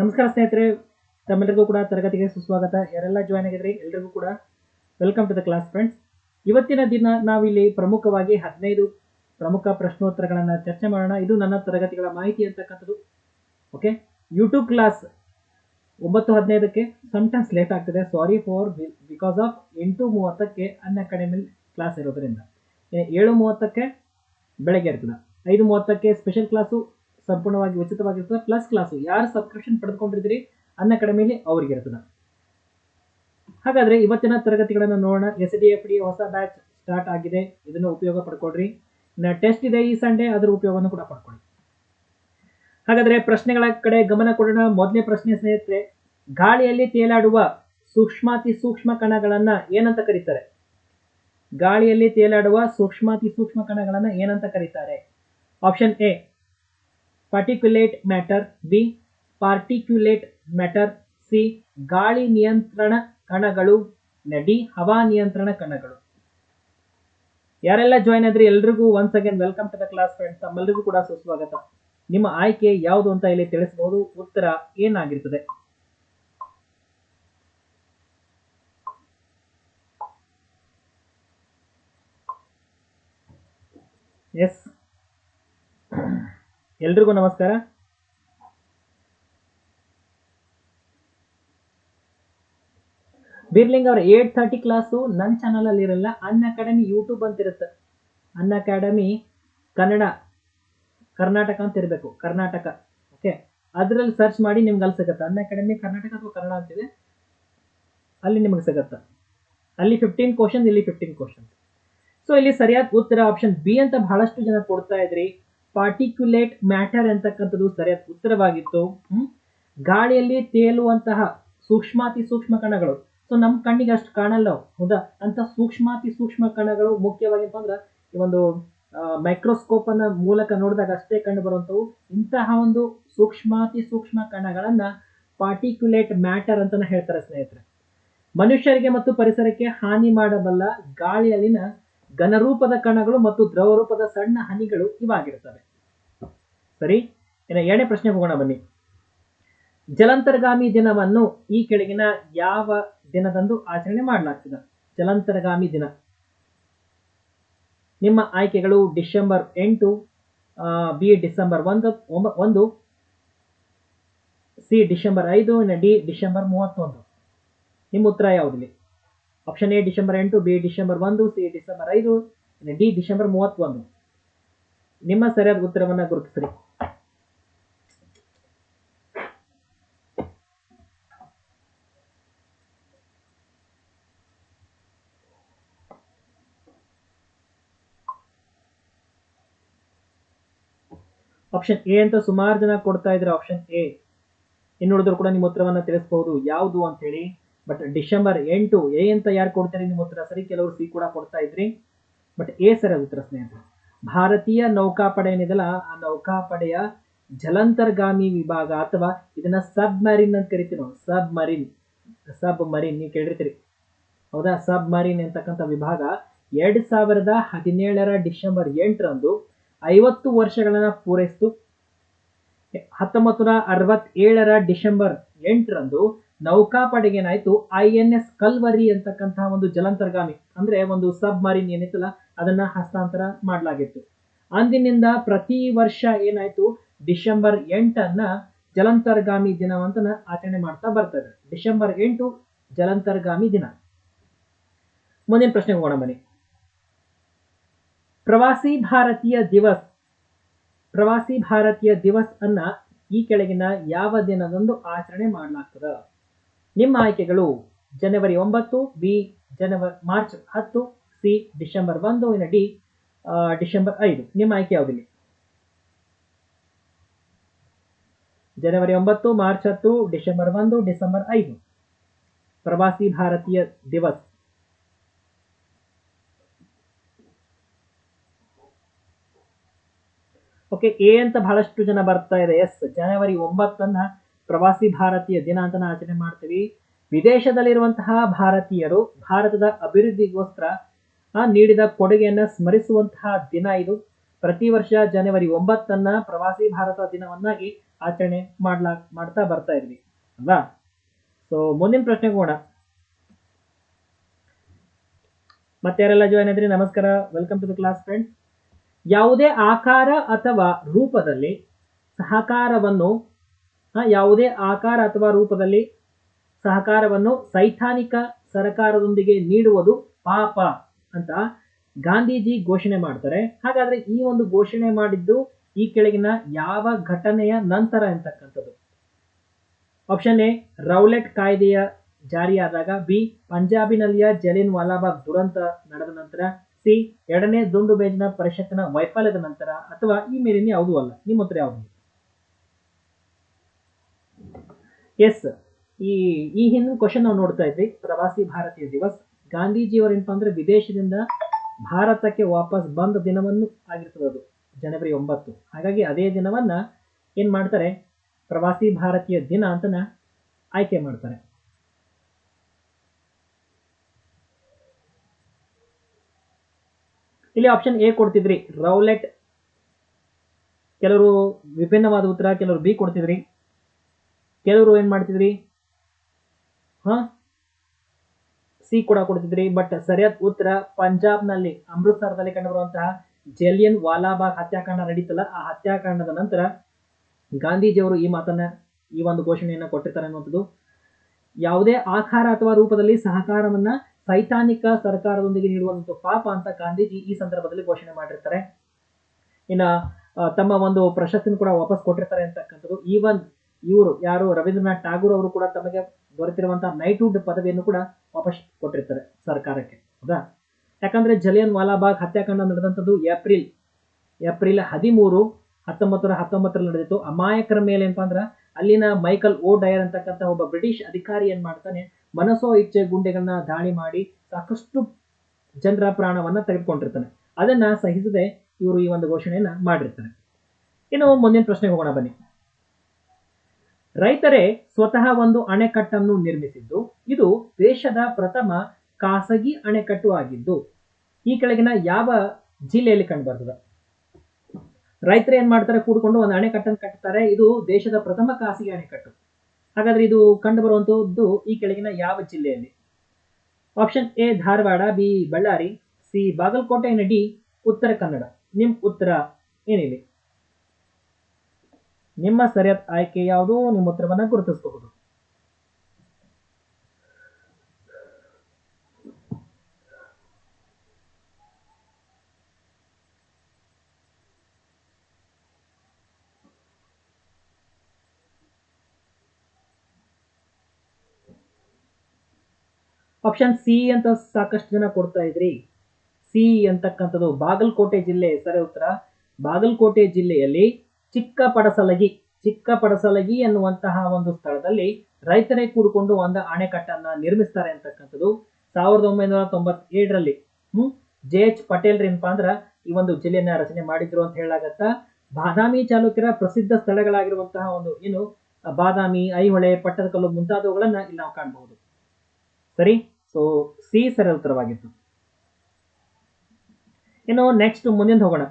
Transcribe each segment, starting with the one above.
ನಮಸ್ಕಾರ ಸ್ನೇಹಿತರೆ ತಮ್ಮೆಲ್ಲರಿಗೂ ಕೂಡ ತರಗತಿಗೆ ಸುಸ್ವಾಗತ. ಯಾರೆಲ್ಲ ಜಾಯ್ನ್ ಆಗಿದ್ರಿ, ಎಲ್ರಿಗೂ ಕೂಡ welcome to the class friends ಇವತ್ತಿನ ದಿನ ನಾವಿಲ್ಲಿ ಪ್ರಮುಖವಾಗಿ ಹದಿನೈದು ಪ್ರಮುಖ ಪ್ರಶ್ನೋತ್ತರಗಳನ್ನು ಚರ್ಚೆ ಮಾಡೋಣ. ಇದು ನನ್ನ ತರಗತಿಗಳ ಮಾಹಿತಿ ಅಂತಕ್ಕಂಥದ್ದು. ಓಕೆ ಯೂಟ್ಯೂಬ್ ಕ್ಲಾಸ್ ಒಂಬತ್ತು ಹದಿನೈದಕ್ಕೆ ಸಮ್ಟೈಮ್ಸ್ ಲೇಟ್ ಆಗ್ತದೆ. ಸಾರಿ ಫಾರ್ ಬಿಕಾಸ್ ಆಫ್ ಎಂಟು ಮೂವತ್ತಕ್ಕೆ ಅನ್ ಅಕಾಡೆಮಿ ಕ್ಲಾಸ್ ಇರೋದ್ರಿಂದ. ಏಳು ಮೂವತ್ತಕ್ಕೆ ಬೆಳಗ್ಗೆ ಇರ್ತದೆ. ಐದು ಮೂವತ್ತಕ್ಕೆ ಸ್ಪೆಷಲ್ ಕ್ಲಾಸು ಸಂಪೂರ್ಣವಾಗಿ ಉಚಿತವಾಗಿರ್ತದೆ. ಪ್ಲಸ್ ಕ್ಲಾಸು ಯಾರು ಸಬ್ಸ್ಕ್ರಿಪ್ಷನ್ ಪಡೆದುಕೊಂಡಿದ್ರಿ ಅನ್ನ ಕಡಿಮೆಯಲ್ಲಿ ಅವ್ರಿಗೆ ಇರ್ತದೆ. ಹಾಗಾದ್ರೆ ಇವತ್ತಿನ ತರಗತಿಗಳನ್ನು ನೋಡೋಣ. ಎಸ್ ಡಿ ಎಫ್ ಡಿ ಹೊಸ ಬ್ಯಾಚ್ ಸ್ಟಾರ್ಟ್ ಆಗಿದೆ. ಇದನ್ನು ಉಪಯೋಗ ಪಡ್ಕೊಳ್ರಿ. ಇನ್ನ ಟೆಸ್ಟ್ ಇದೆ ಈ ಸಂಡೇ ಅದರ ಉಪಯೋಗವನ್ನು ಕೂಡ ಪಡ್ಕೊಳ್ಳಿ. ಹಾಗಾದ್ರೆ ಪ್ರಶ್ನೆಗಳ ಕಡೆ ಗಮನ ಕೊಡೋಣ. ಮೊದಲನೇ ಪ್ರಶ್ನೆ ಸ್ನೇಹಿತರೆ, ಗಾಳಿಯಲ್ಲಿ ತೇಲಾಡುವ ಸೂಕ್ಷ್ಮಾತಿ ಸೂಕ್ಷ್ಮ ಕಣಗಳನ್ನ ಏನಂತ ಕರೀತಾರೆ? ಗಾಳಿಯಲ್ಲಿ ತೇಲಾಡುವ ಸೂಕ್ಷ್ಮಾತಿ ಸೂಕ್ಷ್ಮ ಕಣಗಳನ್ನ ಏನಂತ ಕರೀತಾರೆ? Option A particulate matter B particulate matter C ಗಾಳಿ ನಿಯಂತ್ರಣ ಕಣಗಳು ಡಿ ಹವಾ ನಿಯಂತ್ರಣ ಕಣಗಳು. ಯಾರೆಲ್ಲ ಜಾಯ್ನ್ ಆದ್ರಿ? ಎಲ್ರಿಗೂ once again welcome to the class friends ತಮ್ಮೆಲ್ಲರಿಗೂ ಕೂಡ ಸುಸ್ವಾಗತ. ನಿಮ್ಮ ಆಯ್ಕೆ ಯಾವುದು ಅಂತ ಇಲ್ಲಿ ತಿಳಿಸಬಹುದು ಉತ್ತರ ಏನಾಗಿರ್ತದೆ? ಎಸ್ ಎಲ್ರಿಗೂ ನಮಸ್ಕಾರ. ಬಿರ್ಲಿಂಗ್ ಅವ್ರ, ಏಟ್ ಥರ್ಟಿ ಕ್ಲಾಸು ನನ್ನ ಚಾನಲಲ್ಲಿ ಇರಲ್ಲ, ಅನ್ ಅಕಾಡೆಮಿ ಯೂಟ್ಯೂಬ್ ಅಂತ ಇರುತ್ತೆ. ಅನ್ ಅಕಾಡೆಮಿ ಕನ್ನಡ, ಕರ್ನಾಟಕ ಅಂತ ಇರಬೇಕು, ಕರ್ನಾಟಕ ಓಕೆ ಅದರಲ್ಲಿ ಸರ್ಚ್ ಮಾಡಿ ನಿಮ್ಗೆ ಅಲ್ಲಿ ಸಿಗುತ್ತೆ. ಅನ್ ಅಕಾಡೆಮಿ ಕರ್ನಾಟಕ ಅಥವಾ ಕನ್ನಡ ಅಂತಿದೆ ಅಲ್ಲಿ ನಿಮಗೆ ಸಿಗುತ್ತೆ. ಅಲ್ಲಿ ಫಿಫ್ಟೀನ್ ಕ್ವಶನ್ ಇಲ್ಲಿ ಫಿಫ್ಟೀನ್ ಕ್ವಶನ್ ಸೊ ಇಲ್ಲಿ ಸರಿಯಾದ ಉತ್ತರ ಆಪ್ಷನ್ ಬಿ ಅಂತ ಬಹಳಷ್ಟು ಜನ ಕೊಡ್ತಾ ಇದ್ರಿ. ಪಾರ್ಟಿಕ್ಯುಲೇಟ್ ಮ್ಯಾಟರ್ ಅಂತಕ್ಕಂಥದ್ದು ಸರಿಯಾದ ಉತ್ತರವಾಗಿತ್ತು. ಗಾಳಿಯಲ್ಲಿ ತೇಲುವಂತಹ ಸೂಕ್ಷ್ಮಾತಿ ಸೂಕ್ಷ್ಮ ಕಣಗಳು. ಸೊ ನಮ್ಮ ಕಣ್ಣಿಗೆ ಅಷ್ಟು ಕಾಣಲ್ಲ ಹೌದಾ? ಅಂತ ಸೂಕ್ಷ್ಮಾತಿ ಸೂಕ್ಷ್ಮ ಕಣಗಳು ಮುಖ್ಯವಾಗಿ ಅಂದ್ರೆ ಈ ಒಂದು ಮೈಕ್ರೋಸ್ಕೋಪ್ ಅನ್ನ ಮೂಲಕ ನೋಡಿದಾಗ ಅಷ್ಟೇ ಕಂಡು ಬರುವಂತವು ಇಂತಹ ಒಂದು ಸೂಕ್ಷ್ಮಾತಿ ಸೂಕ್ಷ್ಮ ಕಣಗಳನ್ನ ಪಾರ್ಟಿಕ್ಯುಲೇಟ್ ಮ್ಯಾಟರ್ ಅಂತಾನೆ ಹೇಳ್ತಾರೆ ಸ್ನೇಹಿತರೆ. ಮನುಷ್ಯರಿಗೆ ಮತ್ತು ಪರಿಸರಕ್ಕೆ ಹಾನಿ ಮಾಡಬಲ್ಲ ಗಾಳಿಯಲ್ಲಿನ ಘನರೂಪದ ಕಣಗಳು ಮತ್ತು ದ್ರವರೂಪದ ಸಣ್ಣ ಹನಿಗಳು ಇವಾಗಿರ್ತವೆ ಸರಿ? ಇನ್ನು ಎರಡನೇ ಪ್ರಶ್ನೆ ಹೋಗೋಣ ಬನ್ನಿ. ಜಲಾಂತರ್ಗಾಮಿ ದಿನವನ್ನು ಈ ಕೆಳಗಿನ ಯಾವ ದಿನದಂದು ಆಚರಣೆ ಮಾಡಲಾಗ್ತದೆ? ಜಲಾಂತರ್ಗಾಮಿ ದಿನ. ನಿಮ್ಮ ಆಯ್ಕೆಗಳು ಡಿಸೆಂಬರ್ ಎಂಟು ಬಿ ಡಿಸೆಂಬರ್ ಒಂದು ಒಂದು, ಸಿ ಡಿಸೆಂಬರ್ ಐದು ಡಿ ಡಿಸೆಂಬರ್ ಮೂವತ್ತೊಂದು. ನಿಮ್ಮ ಉತ್ತರ ಯಾವುದಿಲ್ಲಿ ಆಪ್ಷನ್ ಎ ಡಿಸೆಂಬರ್ ಎಂಟು ಬಿ ಡಿಸೆಂಬರ್ ಒಂದು ಸಿ ಡಿಸೆಂಬರ್ ಐದು ಡಿ ಡಿಸೆಂಬರ್ ಮೂವತ್ತೊಂದು. ನಿಮ್ಮ ಸರಿಯಾದ ಉತ್ತರವನ್ನು ಗುರುತಿಸ್ರಿ. ಆಪ್ಷನ್ ಎ ಅಂತ ಸುಮಾರು ಜನ ಕೊಡ್ತಾ ಇದ್ರೆ ಆಪ್ಷನ್ ಎ ಇನ್ನುಳಿದ್ರು ಕೂಡ ನಿಮ್ಮ ಉತ್ತರವನ್ನು ತಿಳಿಸಬಹುದು. ಯಾವುದು ಅಂತ ಹೇಳಿ ಬಟ್ ಡಿಸೆಂಬರ್ ಎಂಟು ಎ ಅಂತ ಯಾರು ಕೊಡ್ತಾರೆ ನಿಮ್ಮ ಉತ್ತರ? ಸರಿ, ಕೆಲವರು ಸಿ ಕೂಡ ಕೊಡ್ತಾ ಇದ್ರಿ. ಬಟ್ ಎ ಸರ್ ಉತ್ತರ ಸ್ನೇಹಿತರು, ಭಾರತೀಯ ನೌಕಾಪಡೆ ಏನಿದೆಲ್ಲ ಆ ನೌಕಾಪಡೆಯ ಜಲಂತರ್ಗಾಮಿ ವಿಭಾಗ ಅಥವಾ ಇದನ್ನ ಸಬ್ ಮರಿನ್ ಅಂತ ಕರಿತೀವಿ ನಾವು. ಸಬ್ ಮರಿನ್ ಸಬ್ ಮರಿನ್ ನೀವು ಕೇಳಿರ್ತೀರಿ. ಹೌದಾ? ಸಬ್ ಮರಿನ್ ಅಂತಕ್ಕಂಥ ವಿಭಾಗ ಎರಡ್ ಸಾವಿರದ ಹದಿನೇಳರ ಡಿಸೆಂಬರ್ ಎಂಟರಂದು ಐವತ್ತು ವರ್ಷಗಳನ್ನ ಪೂರೈಸಿತು. ಹತ್ತೊಂಬತ್ತು ನೂರ ಅರವತ್ತೇಳರ ಡಿಸೆಂಬರ್ ಎಂಟರಂದು ನೌಕಾಪಡೆಗೆ ಏನಾಯ್ತು ಐ ಎನ್ ಎಸ್ ಕಲ್ವರಿ ಅಂತಕ್ಕಂತಹ ಒಂದು ಜಲಾಂತರ್ಗಾಮಿ, ಅಂದ್ರೆ ಒಂದು ಸಬ್ ಮರೀನ್ ಏನಿತ್ತಲ್ಲ, ಅದನ್ನ ಹಸ್ತಾಂತರ ಮಾಡಲಾಗಿತ್ತು. ಅಂದಿನಿಂದ ಪ್ರತಿ ವರ್ಷ ಏನಾಯ್ತು? ಡಿಸೆಂಬರ್ ಎಂಟನ್ನ ಜಲಂತರ್ಗಾಮಿ ದಿನವಂತನ ಆಚರಣೆ ಮಾಡ್ತಾ ಬರ್ತದೆ. ಡಿಸೆಂಬರ್ ಎಂಟು ಜಲಂತರ್ಗಾಮಿ ದಿನ. ಮುಂದಿನ ಪ್ರಶ್ನೆ ಹೋಗೋಣ ಬನ್ನಿ. ಪ್ರವಾಸಿ ಭಾರತೀಯ ದಿವಸ್, ಪ್ರವಾಸಿ ಭಾರತೀಯ ದಿವಸ್ ಅನ್ನ ಈ ಕೆಳಗಿನ ಯಾವ ದಿನದಂದು ಆಚರಣೆ ಮಾಡಲಾಗ್ತದ? ನಿಮ್ಮ ಆಯ್ಕೆಗಳು ಜನವರಿ ಒಂಬತ್ತು, ಬಿ ಜನವರಿ ಮಾರ್ಚ್ ಹತ್ತು, ಸಿ, ಡಿಸೆಂಬರ್ ಒಂದು, ಇನ್ನು ಡಿ ಡಿಸೆಂಬರ್ ಐದು. ನಿಮ್ಮ ಆಯ್ಕೆ ಯಾವುದಿಲ್ಲ ಜನವರಿ ಒಂಬತ್ತು, ಮಾರ್ಚ್ ಹತ್ತು, ಡಿಸೆಂಬರ್ ಒಂದು, ಡಿಸೆಂಬರ್ ಐದು. ಪ್ರವಾಸಿ ಭಾರತೀಯ ದಿವಸ್. ಓಕೆ ಎ ಅಂತ ಬಹಳಷ್ಟು ಜನ ಬರ್ತಾ ಇದೆ. ಎಸ್ ಜನವರಿ ಒಂಬತ್ತನ್ನ ಪ್ರವಾಸಿ ಭಾರತೀಯ ದಿನ ಅಂತ ಆಚರಣೆ ಮಾಡ್ತೀವಿ. ವಿದೇಶದಲ್ಲಿರುವಂತಹ ಭಾರತೀಯರು ಭಾರತದ ಅಭಿವೃದ್ಧಿಗೋಸ್ಕರ ನೀಡಿದ ಕೊಡುಗೆಯನ್ನ ಸ್ಮರಿಸುವಂತಹ ದಿನ ಇದು. ಪ್ರತಿ ವರ್ಷ ಜನವರಿ ಒಂಬತ್ತನ್ನ ಪ್ರವಾಸಿ ಭಾರತ ದಿನವನ್ನಾಗಿ ಆಚರಣೆ ಮಾಡ್ಲಾ, ಮಾಡ್ತಾ ಬರ್ತಾ ಇದ್ವಿ. ಅಲ್ವಾ? ಸೊ ಮುಂದಿನ ಪ್ರಶ್ನೆ ಕೂಡ ಮತ್ತೆ ಯಾರೆಲ್ಲ ಜಾಯ್ನ್ ನಮಸ್ಕಾರ. Welcome to the class friends ಯಾವುದೇ ಆಕಾರ ಅಥವಾ ರೂಪದಲ್ಲಿ ಸಹಕಾರವನ್ನು ಯಾವುದೇ ಆಕಾರ ಅಥವಾ ರೂಪದಲ್ಲಿ ಸಹಕಾರವನ್ನು ಸೈದ್ಧಾನಿಕ ಸರಕಾರದೊಂದಿಗೆ ನೀಡುವುದು ಪಾಪ ಅಂತ ಗಾಂಧೀಜಿ ಘೋಷಣೆ ಮಾಡ್ತಾರೆ. ಹಾಗಾದ್ರೆ ಈ ಒಂದು ಘೋಷಣೆ ಮಾಡಿದ್ದು ಈ ಕೆಳಗಿನ ಯಾವ ಘಟನೆಯ ನಂತರ ಎಂತಕ್ಕಂಥದ್ದು ಆಪ್ಷನ್ ಎ ರೌಲೆಟ್ ಕಾಯ್ದೆಯ ಜಾರಿಯಾದಾಗ ಬಿ ಪಂಜಾಬಿನಲ್ಲಿಯ ಜಲಿನ್ ವಾಲಾಬಾಗ್ ದುರಂತ ನಡೆದ ನಂತರ ಸಿ ಎರಡನೇ ದುಂಡು ಬೇಜಿನ ಪರಿಷತ್ತಿನ ವೈಫಲ್ಯದ ನಂತರ ಅಥವಾ ಈ ಮೇಲಿನ ಯಾವುದೂ ಅಲ್ಲ. ನಿಮ್ಮ ಉತ್ತರ ಯಾವುದು? ಎಸ್ ಈ ಈ ಹಿಂದಿನ ಕ್ವಶನ್ ನಾವು ನೋಡ್ತಾ ಇದ್ವಿ. ಪ್ರವಾಸಿ ಭಾರತೀಯ ದಿವಸ್. ಗಾಂಧೀಜಿಯವರು ಏನಪ್ಪ ಅಂದ್ರೆ ವಿದೇಶದಿಂದ ಭಾರತಕ್ಕೆ ವಾಪಸ್ ಬಂದ ದಿನವನ್ನು ಆಗಿರ್ತದೆ ಅದು, ಜನವರಿ ಒಂಬತ್ತು. ಹಾಗಾಗಿ ಅದೇ ದಿನವನ್ನ ಏನ್ ಮಾಡ್ತಾರೆ? ಪ್ರವಾಸಿ ಭಾರತೀಯ ದಿನ ಅಂತನ ಆಯ್ಕೆ ಮಾಡ್ತಾರೆ. ಇಲ್ಲಿ ಆಪ್ಷನ್ ಎ ಕೊಡ್ತಿದ್ರಿ. ರೌಲೆಟ್ ಕೆಲವರು ವಿಭಿನ್ನವಾದ ಉತ್ತರ, ಕೆಲವರು ಬಿ ಕೊಡ್ತಿದ್ರಿ. ಕೆಲವರು ಏನು ಮಾಡ್ತಿದ್ರಿ? ಹಾ? ಸಿ ಕೂಡ ಕೊಡ್ತಿದ್ರಿ ಬಟ್ ಸರಿಯಾದ ಉತ್ತರ ಪಂಜಾಬ್ನಲ್ಲಿ, ಅಮೃತ್ಸರದಲ್ಲಿ ಕಂಡುಬರುವಂತಹ ಜಲಿಯನ್ ವಾಲಾಬಾಗ್ ಹತ್ಯಾಕಾಂಡ ನಡೀತಲ್ಲ, ಆ ಹತ್ಯಾಕಾಂಡದ ನಂತರ ಗಾಂಧೀಜಿಯವರು ಈ ಮಾತನ್ನ, ಈ ಒಂದು ಘೋಷಣೆಯನ್ನು ಕೊಟ್ಟಿರ್ತಾರೆ ಅನ್ನುವಂಥದ್ದು. ಯಾವುದೇ ಆಕಾರ ಅಥವಾ ರೂಪದಲ್ಲಿ ಸಹಕಾರವನ್ನ ಸೈತಾನಿಕ ಸರ್ಕಾರದೊಂದಿಗೆ ನೀಡುವಂತ ಪಾಪ ಅಂತ ಗಾಂಧೀಜಿ ಈ ಸಂದರ್ಭದಲ್ಲಿ ಘೋಷಣೆ ಮಾಡಿರ್ತಾರೆ. ಇನ್ನ ತಮ್ಮ ಒಂದು ಪ್ರಶಸ್ತಿನ ಕೂಡ ವಾಪಸ್ ಕೊಟ್ಟಿರ್ತಾರೆ ಅಂತಕ್ಕಂಥದ್ದು. ಈವನ್ ಇವರು ಯಾರು? ರವೀಂದ್ರನಾಥ್ ಟಾಗೂರ್ ಅವರು ಕೂಡ ತಮಗೆ ದೊರೆತಿರುವಂತಹ ನೈಟ್ಹುಡ್ ಪದವಿಯನ್ನು ಕೂಡ ವಾಪಸ್ ಕೊಟ್ಟಿರ್ತಾರೆ ಸರ್ಕಾರಕ್ಕೆ. ಹೌದಾ? ಯಾಕಂದ್ರೆ ಜಲಿಯನ್ ವಾಲಾಬಾಗ್ ಹತ್ಯಾಕಾಂಡ ನಡೆದಂಥದ್ದು ಏಪ್ರಿಲ್ ಏಪ್ರಿಲ್ ಹದಿಮೂರು ಹತ್ತೊಂಬತ್ತರ ಹತ್ತೊಂಬತ್ತರಲ್ಲಿ ನಡೆದಿತ್ತು. ಅಮಾಯಕರ ಮೇಲೆ ಏನಪ್ಪಾ ಅಂದ್ರೆ ಅಲ್ಲಿನ ಮೈಕಲ್ ಓ ಡಯರ್ ಅಂತಕ್ಕಂಥ ಒಬ್ಬ ಬ್ರಿಟಿಷ್ ಅಧಿಕಾರಿ ಏನ್ ಮಾಡ್ತಾನೆ, ಮನಸೋ ಇಚ್ಛೆ ಗುಂಡೆಗಳನ್ನ ದಾಳಿ ಮಾಡಿ ಸಾಕಷ್ಟು ಜನರ ಪ್ರಾಣವನ್ನ ತೆಗೆದುಕೊಂಡಿರ್ತಾನೆ. ಅದನ್ನ ಸಹಿಸದೆ ಇವರು ಈ ಒಂದು ಘೋಷಣೆಯನ್ನ ಮಾಡಿರ್ತಾರೆ. ಇನ್ನು ಮುಂದಿನ ಪ್ರಶ್ನೆಗೆ ಹೋಗೋಣ ಬನ್ನಿ. ರೈತರೇ ಸ್ವತಃ ಒಂದು ಅಣೆಕಟ್ಟನ್ನು ನಿರ್ಮಿಸಿದ್ದು, ಇದು ದೇಶದ ಪ್ರಥಮ ಖಾಸಗಿ ಅಣೆಕಟ್ಟು ಆಗಿದ್ದು, ಈ ಕೆಳಗಿನ ಯಾವ ಜಿಲ್ಲೆಯಲ್ಲಿ ಕಂಡುಬರ್ತದೆ? ರೈತರು ಏನ್ ಮಾಡ್ತಾರೆ? ಕೂಡ್ಕೊಂಡು ಒಂದು ಅಣೆಕಟ್ಟನ್ನು ಕಟ್ತಾರೆ. ಇದು ದೇಶದ ಪ್ರಥಮ ಖಾಸಗಿ ಅಣೆಕಟ್ಟು. ಹಾಗಾದ್ರೆ ಇದು ಕಂಡು ಬರುವಂತದ್ದು ಈ ಕೆಳಗಿನ ಯಾವ ಜಿಲ್ಲೆಯಲ್ಲಿ? Option A Dharwad B Ballari C Bagalkot, D, Uttara Kannada. ನಿಮ್ ಉತ್ತರ ಏನಿದೆ? ನಿಮ್ಮ ಸರಿಯಾದ ಆಯ್ಕೆ ಯಾವುದು ನಿಮ್ಮ ಉತ್ತರವನ್ನು ಗುರುತಿಸಬಹುದು. ಆಪ್ಷನ್ ಸಿ ಅಂತ ಸಾಕಷ್ಟು ಜನ ಕೊಡ್ತಾ ಇದ್ರಿ. ಸಿ ಅಂತಕ್ಕಂಥದ್ದು ಬಾಗಲಕೋಟೆ ಜಿಲ್ಲೆ, ಸರಿ ಉತ್ತರ. ಬಾಗಲಕೋಟೆ ಜಿಲ್ಲೆಯಲ್ಲಿ ಚಿಕ್ಕ ಪಡಸಲಗಿ ಚಿಕ್ಕ ಪಡಸಲಗಿ ಎನ್ನುವಂತಹ ಒಂದು ಸ್ಥಳದಲ್ಲಿ ರೈತರೇ ಕೂಡಿಕೊಂಡು ಒಂದು ಅಣೆಕಟ್ಟನ್ನ ನಿರ್ಮಿಸ್ತಾರೆ ಅಂತಕ್ಕಂಥದ್ದು. ಸಾವಿರದ ಒಂಬೈನೂರ ತೊಂಬತ್ತೇಳರಲ್ಲಿ, ಹ್ಮ್, ಜೆ ಎಚ್ ಪಟೇಲ್ ರೇನಪ್ಪ ಅಂದ್ರ ಈ ಒಂದು ಜಿಲ್ಲೆಯನ್ನ ರಚನೆ ಮಾಡಿದ್ರು ಅಂತ ಹೇಳಾಗತ್ತ ಬಾದಾಮಿ ಚಾಲುಕ್ಯರ ಪ್ರಸಿದ್ಧ ಸ್ಥಳಗಳಾಗಿರುವಂತಹ ಒಂದು ಏನು, ಬಾದಾಮಿ, ಐಹೊಳೆ ಪಟ್ಟದಕಲ್ಲು ಮುಂತಾದವುಗಳನ್ನ ಇಲ್ಲಿ ನಾವು ಕಾಣಬಹುದು. ಸರಿ ಸೊ ಸಿ ಸರಿ ಉತ್ತರವಾಗಿತ್ತು. ಇನ್ನು ನೆಕ್ಸ್ಟ್ ಮುಂದಿನ ಹೋಗೋಣ.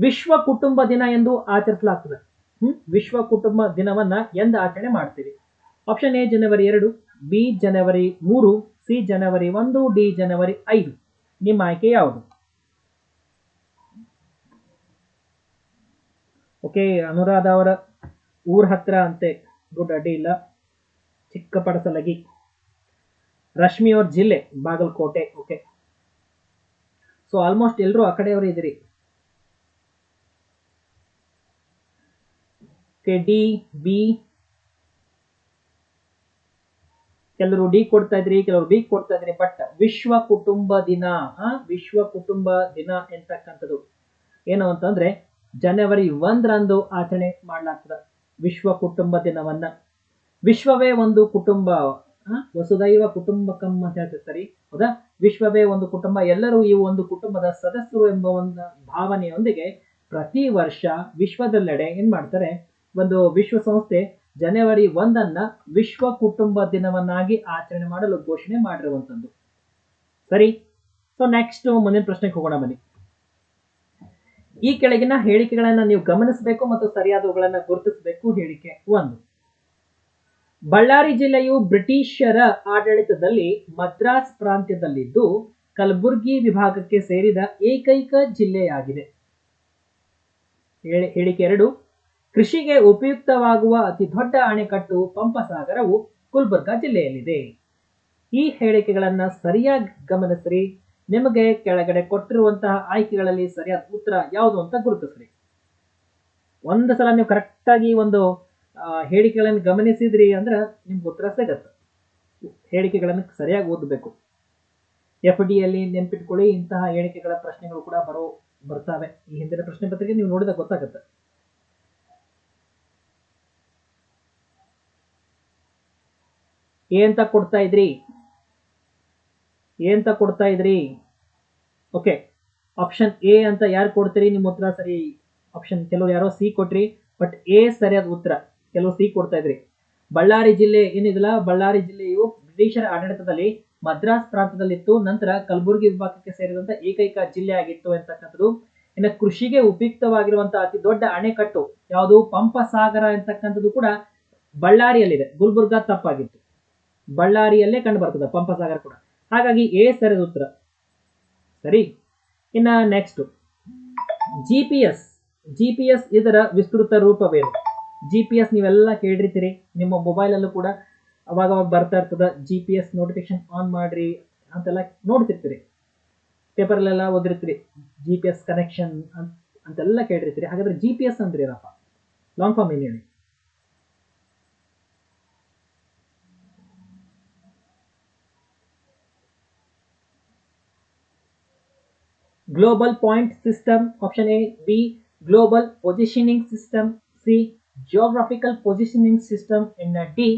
ವಿಶ್ವ ಕುಟುಂಬ ದಿನ ಎಂದು ಆಚರಿಸಲಾಗ್ತದೆ. ಹ್ಮ್? ವಿಶ್ವ ಕುಟುಂಬ ದಿನವನ್ನ ಎಂದು ಆಚರಣೆ ಮಾಡ್ತೀವಿ. ಆಪ್ಷನ್ ಎ ಜನವರಿ ಎರಡು ಬಿ ಜನವರಿ ಮೂರು ಸಿ ಜನವರಿ ಒಂದು ಡಿ ಜನವರಿ ಐದು. ನಿಮ್ಮ ಆಯ್ಕೆ ಯಾವುದು? ಓಕೆ, ಅನುರಾಧ ಅವರ ಊರ್ ಹತ್ರ ಅಂತೆ ಗುಡ್ ಅಡ್ಡಿ ಇಲ್ಲ. ಚಿಕ್ಕಪಡಸಲಗಿ. ರಶ್ಮಿ ಅವ್ರ ಜಿಲ್ಲೆ, ಬಾಗಲಕೋಟೆ, ಓಕೆ. ಸೊ ಆಲ್ಮೋಸ್ಟ್ ಎಲ್ಲರೂ ಆ ಕಡೆಯವರು ಇದ್ದೀರಿ. K D, B. ಕೆಲವರು ಡಿ ಕೊಡ್ತಾ ಇದ್ರಿ, ಕೆಲವರು ಬಿ ಕೊಡ್ತಾ ಇದ್ರಿ ಬಟ್ ವಿಶ್ವ ಕುಟುಂಬ ದಿನ ವಿಶ್ವ ಕುಟುಂಬ ದಿನ ಎಂತಕ್ಕಂಥದ್ದು? ಏನು ಅಂತಂದ್ರೆ, ಜನವರಿ ಒಂದರಂದು ಆಚರಣೆ ಮಾಡಲಾಗ್ತದೆ, ವಿಶ್ವ ಕುಟುಂಬ ದಿನವನ್ನ. ವಿಶ್ವವೇ ಒಂದು ಕುಟುಂಬ ವಸುದೈವ ಕುಟುಂಬಕಂ ಅಂತ ಹೇಳ್ತಿರ್ತಾರೆ ಹೌದಾ? ವಿಶ್ವವೇ ಒಂದು ಕುಟುಂಬ, ಎಲ್ಲರೂ ಈ ಒಂದು ಕುಟುಂಬದ ಸದಸ್ಯರು ಎಂಬ ಒಂದು ಭಾವನೆಯೊಂದಿಗೆ ಪ್ರತಿ ವರ್ಷ ವಿಶ್ವದೆಲ್ಲೆಡೆ ಏನ್ ಮಾಡ್ತಾರೆ ಒಂದು ವಿಶ್ವಸಂಸ್ಥೆ ಜನವರಿ ಒಂದನ್ನ ವಿಶ್ವ ಕುಟುಂಬ ದಿನವನ್ನಾಗಿ ಆಚರಣೆ ಮಾಡಲು ಘೋಷಣೆ ಮಾಡಿರುವಂತದ್ದು. ಸರಿ? ಸೊ ನೆಕ್ಸ್ಟ್ ಮುಂದಿನ ಪ್ರಶ್ನೆಗೆ ಹೋಗೋಣ ಬನ್ನಿ. ಈ ಕೆಳಗಿನ ಹೇಳಿಕೆಗಳನ್ನ ನೀವು ಗಮನಿಸಬೇಕು ಮತ್ತು ಸರಿಯಾದವುಗಳನ್ನ ಗುರುತಿಸಬೇಕು ಹೇಳಿಕೆ ಒಂದು. ಬಳ್ಳಾರಿ ಜಿಲ್ಲೆಯು ಬ್ರಿಟಿಷರ ಆಡಳಿತದಲ್ಲಿ ಮದ್ರಾಸ್ ಪ್ರಾಂತ್ಯದಲ್ಲಿದ್ದು ಕಲಬುರಗಿ ವಿಭಾಗಕ್ಕೆ ಸೇರಿದ ಏಕೈಕ ಜಿಲ್ಲೆಯಾಗಿದೆ. ಹೇಳಿಕೆ ಎರಡು. ಕೃಷಿಗೆ ಉಪಯುಕ್ತವಾಗುವ ಅತಿ ದೊಡ್ಡ ಅಣೆಕಟ್ಟು ಪಂಪಸಾಗರವು ಗುಲ್ಬರ್ಗಾ ಜಿಲ್ಲೆಯಲ್ಲಿದೆ. ಈ ಹೇಳಿಕೆಗಳನ್ನ ಸರಿಯಾಗಿ ಗಮನಿಸ್ರಿ. ನಿಮಗೆ ಕೆಳಗಡೆ ಕೊಟ್ಟಿರುವಂತಹ ಆಯ್ಕೆಗಳಲ್ಲಿ ಸರಿಯಾದ ಉತ್ತರ ಯಾವುದು ಅಂತ ಗುರುತಿಸ್ರಿ. ಒಂದು ಸಲ ನೀವು ಕರೆಕ್ಟಾಗಿ ಒಂದು ಹೇಳಿಕೆಗಳನ್ನು ಗಮನಿಸಿದ್ರಿ ಅಂದ್ರೆ ನಿಮ್ಗೆ ಉತ್ತರ ಸಿಗತ್ತೆ. ಹೇಳಿಕೆಗಳನ್ನು ಸರಿಯಾಗಿ ಓದಬೇಕು. ಎಫ್ ಡಿಯಲ್ಲಿ ನೆನ್ಪಿಟ್ಕೊಳ್ಳಿ, ಇಂತಹ ಹೇಳಿಕೆಗಳ ಪ್ರಶ್ನೆಗಳು ಕೂಡ ಬರೋ, ಬರ್ತಾವೆ. ಈ ಹಿಂದಿನ ಪ್ರಶ್ನೆ ಪತ್ರಿಕೆ ನೀವು ನೋಡಿದಾಗ ಗೊತ್ತಾಗುತ್ತೆ. ಏ ಅಂತ ಕೊಡ್ತಾ ಇದ್ರಿ? ಏ ಅಂತ ಕೊಡ್ತಾ ಇದ್ರಿ? ಓಕೆ ಆಪ್ಷನ್ ಎ ಅಂತ ಯಾರು ಕೊಡ್ತೀರಿ? ನಿಮ್ಮ ಉತ್ತರ ಸರಿ. ಆಪ್ಷನ್ ಕೆಲವರು ಯಾರೋ ಸಿ ಕೊಟ್ರಿ ಬಟ್ ಎ ಸರಿಯಾದ ಉತ್ತರ. ಕೆಲವರು ಸಿ ಕೊಡ್ತಾ ಇದ್ರಿ. ಬಳ್ಳಾರಿ ಜಿಲ್ಲೆ ಏನಿದಲ್ಲ? ಬಳ್ಳಾರಿ ಜಿಲ್ಲೆಯು ಬ್ರಿಟಿಷರ ಆಡಳಿತದಲ್ಲಿ ಮದ್ರಾಸ್ ಪ್ರಾಂತದಲ್ಲಿತ್ತು ನಂತರ ಕಲಬುರಗಿ ವಿಭಾಗಕ್ಕೆ ಸೇರಿದಂತ ಏಕೈಕ ಜಿಲ್ಲೆ ಆಗಿತ್ತು ಅಂತಕ್ಕಂಥದ್ದು. ಇನ್ನು ಕೃಷಿಗೆ ಉಪಯುಕ್ತವಾಗಿರುವಂತಹ ಅತಿ ದೊಡ್ಡ ಅಣೆಕಟ್ಟು ಯಾವುದು? ಪಂಪಸಾಗರ ಅಂತಕ್ಕಂಥದ್ದು ಕೂಡ ಬಳ್ಳಾರಿಯಲ್ಲಿದೆ. ಗುಲ್ಬರ್ಗಾ ತಪ್ಪಾಗಿತ್ತು. ಬಳ್ಳಾರಿಯಲ್ಲೇ ಕಂಡು ಬರ್ತದೆ ಪಂಪಸಾಗರ ಕೂಡ. ಹಾಗಾಗಿ ಎ ಸರಿ ಉತ್ತರ. ಸರಿ? ಇನ್ನ next G P S G P S ಇದರ ವಿಸ್ತೃತ ರೂಪವೇನು? ಜಿ ಪಿ ಎಸ್ ನೀವೆಲ್ಲ ಕೇಳಿರ್ತೀರಿ, ನಿಮ್ಮ ಮೊಬೈಲಲ್ಲೂ ಕೂಡ ಅವಾಗ ಬರ್ತಾ ಇರ್ತದ G P S notification on ಮಾಡ್ರಿ ಅಂತೆಲ್ಲ ನೋಡ್ತಿರ್ತೀರಿ. ಪೇಪರ್ಲೆಲ್ಲ ಓದಿರ್ತೀರಿ ಜಿ ಪಿ ಎಸ್ ಕನೆಕ್ಷನ್ ಅಂತೆಲ್ಲ ಕೇಳಿರ್ತೀರಿ. ಹಾಗಾದ್ರೆ ಜಿ ಪಿ ಎಸ್ ಅಂದ್ರೆ ಏನಪ್ಪ ಲಾಂಗ್ ಫಾರ್ಮ್ ಏನು global point system option A B global positioning system C geographical positioning system in D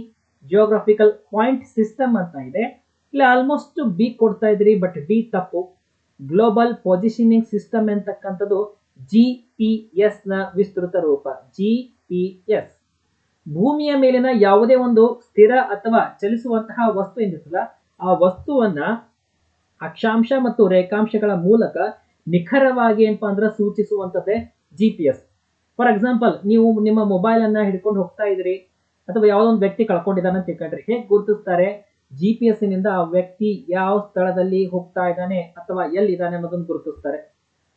geographical point system ಅಂತ ಇದೆ. ಇಲ್ಲಿ ಆಲ್ಮೋಸ್ಟ್ ಬಿ ಕೊಡ್ತಾ ಇದ್ರಿ ಬಟ್ ಡಿ ತಪ್ಪು. ಗ್ಲೋಬಲ್ ಪೊಸಿಷನಿಂಗ್ ಸಿಸ್ಟಮ್ ಅಂತಕ್ಕಂಥದ್ದು ಜಿ ಪಿ ಎಸ್ನ ವಿಸ್ತೃತ ರೂಪ. ಜಿ ಪಿ ಎಸ್ ಭೂಮಿಯ ಮೇಲಿನ ಯಾವುದೇ ಒಂದು ಸ್ಥಿರ ಅಥವಾ ಚಲಿಸುವಂತಹ ವಸ್ತು ಎಂದಿರ್ತಲ್ಲ ಆ ವಸ್ತುವನ್ನ ಅಕ್ಷಾಂಶ ಮತ್ತು ರೇಖಾಂಶಗಳ ಮೂಲಕ ನಿಖರವಾಗಿ ಏನಪ್ಪಾ ಅಂದ್ರೆ ಸೂಚಿಸುವಂತದ್ದೇ G P S for example ನೀವು ನಿಮ್ಮ ಮೊಬೈಲ್ ಅನ್ನ ಹಿಡ್ಕೊಂಡು ಹೋಗ್ತಾ ಇದ್ರಿ, ಅಥವಾ ಯಾವುದೋ ಒಂದು ವ್ಯಕ್ತಿ ಕಳ್ಕೊಂಡಿದ್ದಾನೆ ಅಂತ ತಿಳ್ಕೊಂಡ್ರಿ, ಹೇಗೆ ಗುರುತಿಸ್ತಾರೆ? ಜಿ ಪಿ ಎಸ್ನಿಂದ ಆ ವ್ಯಕ್ತಿ ಯಾವ ಸ್ಥಳದಲ್ಲಿ ಹೋಗ್ತಾ ಇದ್ದಾನೆ, ಅಥವಾ ಎಲ್ಲಿದ್ದಾನೆ ಅನ್ನೋದನ್ನು ಗುರುತಿಸ್ತಾರೆ.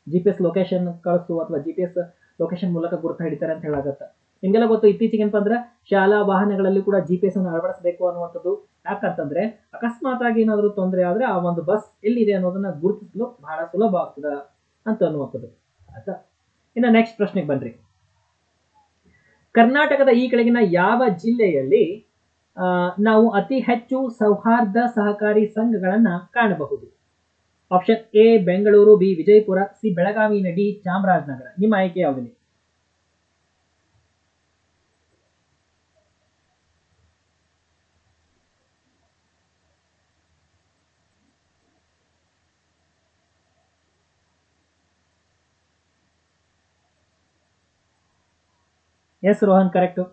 ಜಿ ಪಿ ಎಸ್ ಲೊಕೇಶನ್ ಕಳಿಸು, ಅಥವಾ ಜಿ ಪಿ ಎಸ್ ಲೊಕೇಶನ್ ಮೂಲಕ ಗುರುತು ಹಿಡಿತಾರೆ ಅಂತ ಹೇಳಾಗತ್ತೆ. ನಿಮ್ಗೆಲ್ಲ ಗೊತ್ತು, ಇತ್ತೀಚೆಗೆ ಏನಪ್ಪ ಅಂದ್ರೆ ಶಾಲಾ ವಾಹನಗಳಲ್ಲಿ ಕೂಡ ಜಿ ಪಿ ಎಸ್ ಅನ್ನು ಅಳವಡಿಸಬೇಕು ಅನ್ನುವಂಥದ್ದು ಯಾಕಂತಂದ್ರೆ ಅಕಸ್ಮಾತ್ ಆಗಿ ಏನಾದರೂ ತೊಂದರೆ ಆದ್ರೆ ಆ ಒಂದು ಬಸ್ ಎಲ್ಲಿದೆ ಅನ್ನೋದನ್ನ ಗುರುತಿಸಲು ಬಹಳ ಸುಲಭ ಆಗ್ತದ ಅಂತ ಅನ್ನುವಂಥದ್ದು. ಆಯ್ತಾ? ಇನ್ನು ನೆಕ್ಸ್ಟ್ ಪ್ರಶ್ನೆಗೆ ಬನ್ರಿ. ಕರ್ನಾಟಕದ ಈ ಕೆಳಗಿನ ಯಾವ ಜಿಲ್ಲೆಯಲ್ಲಿ ನಾವು ಅತಿ ಹೆಚ್ಚು ಸೌಹಾರ್ದ ಸಹಕಾರಿ ಸಂಘಗಳನ್ನ ಕಾಣಬಹುದು? Option A Bengaluru B Vijayapura C Belagavi, ನಡಿ, ಚಾಮರಾಜನಗರ. ನಿಮ್ಮ ಆಯ್ಕೆ ಯಾವುದಿದೆ? Yes Rohan correct.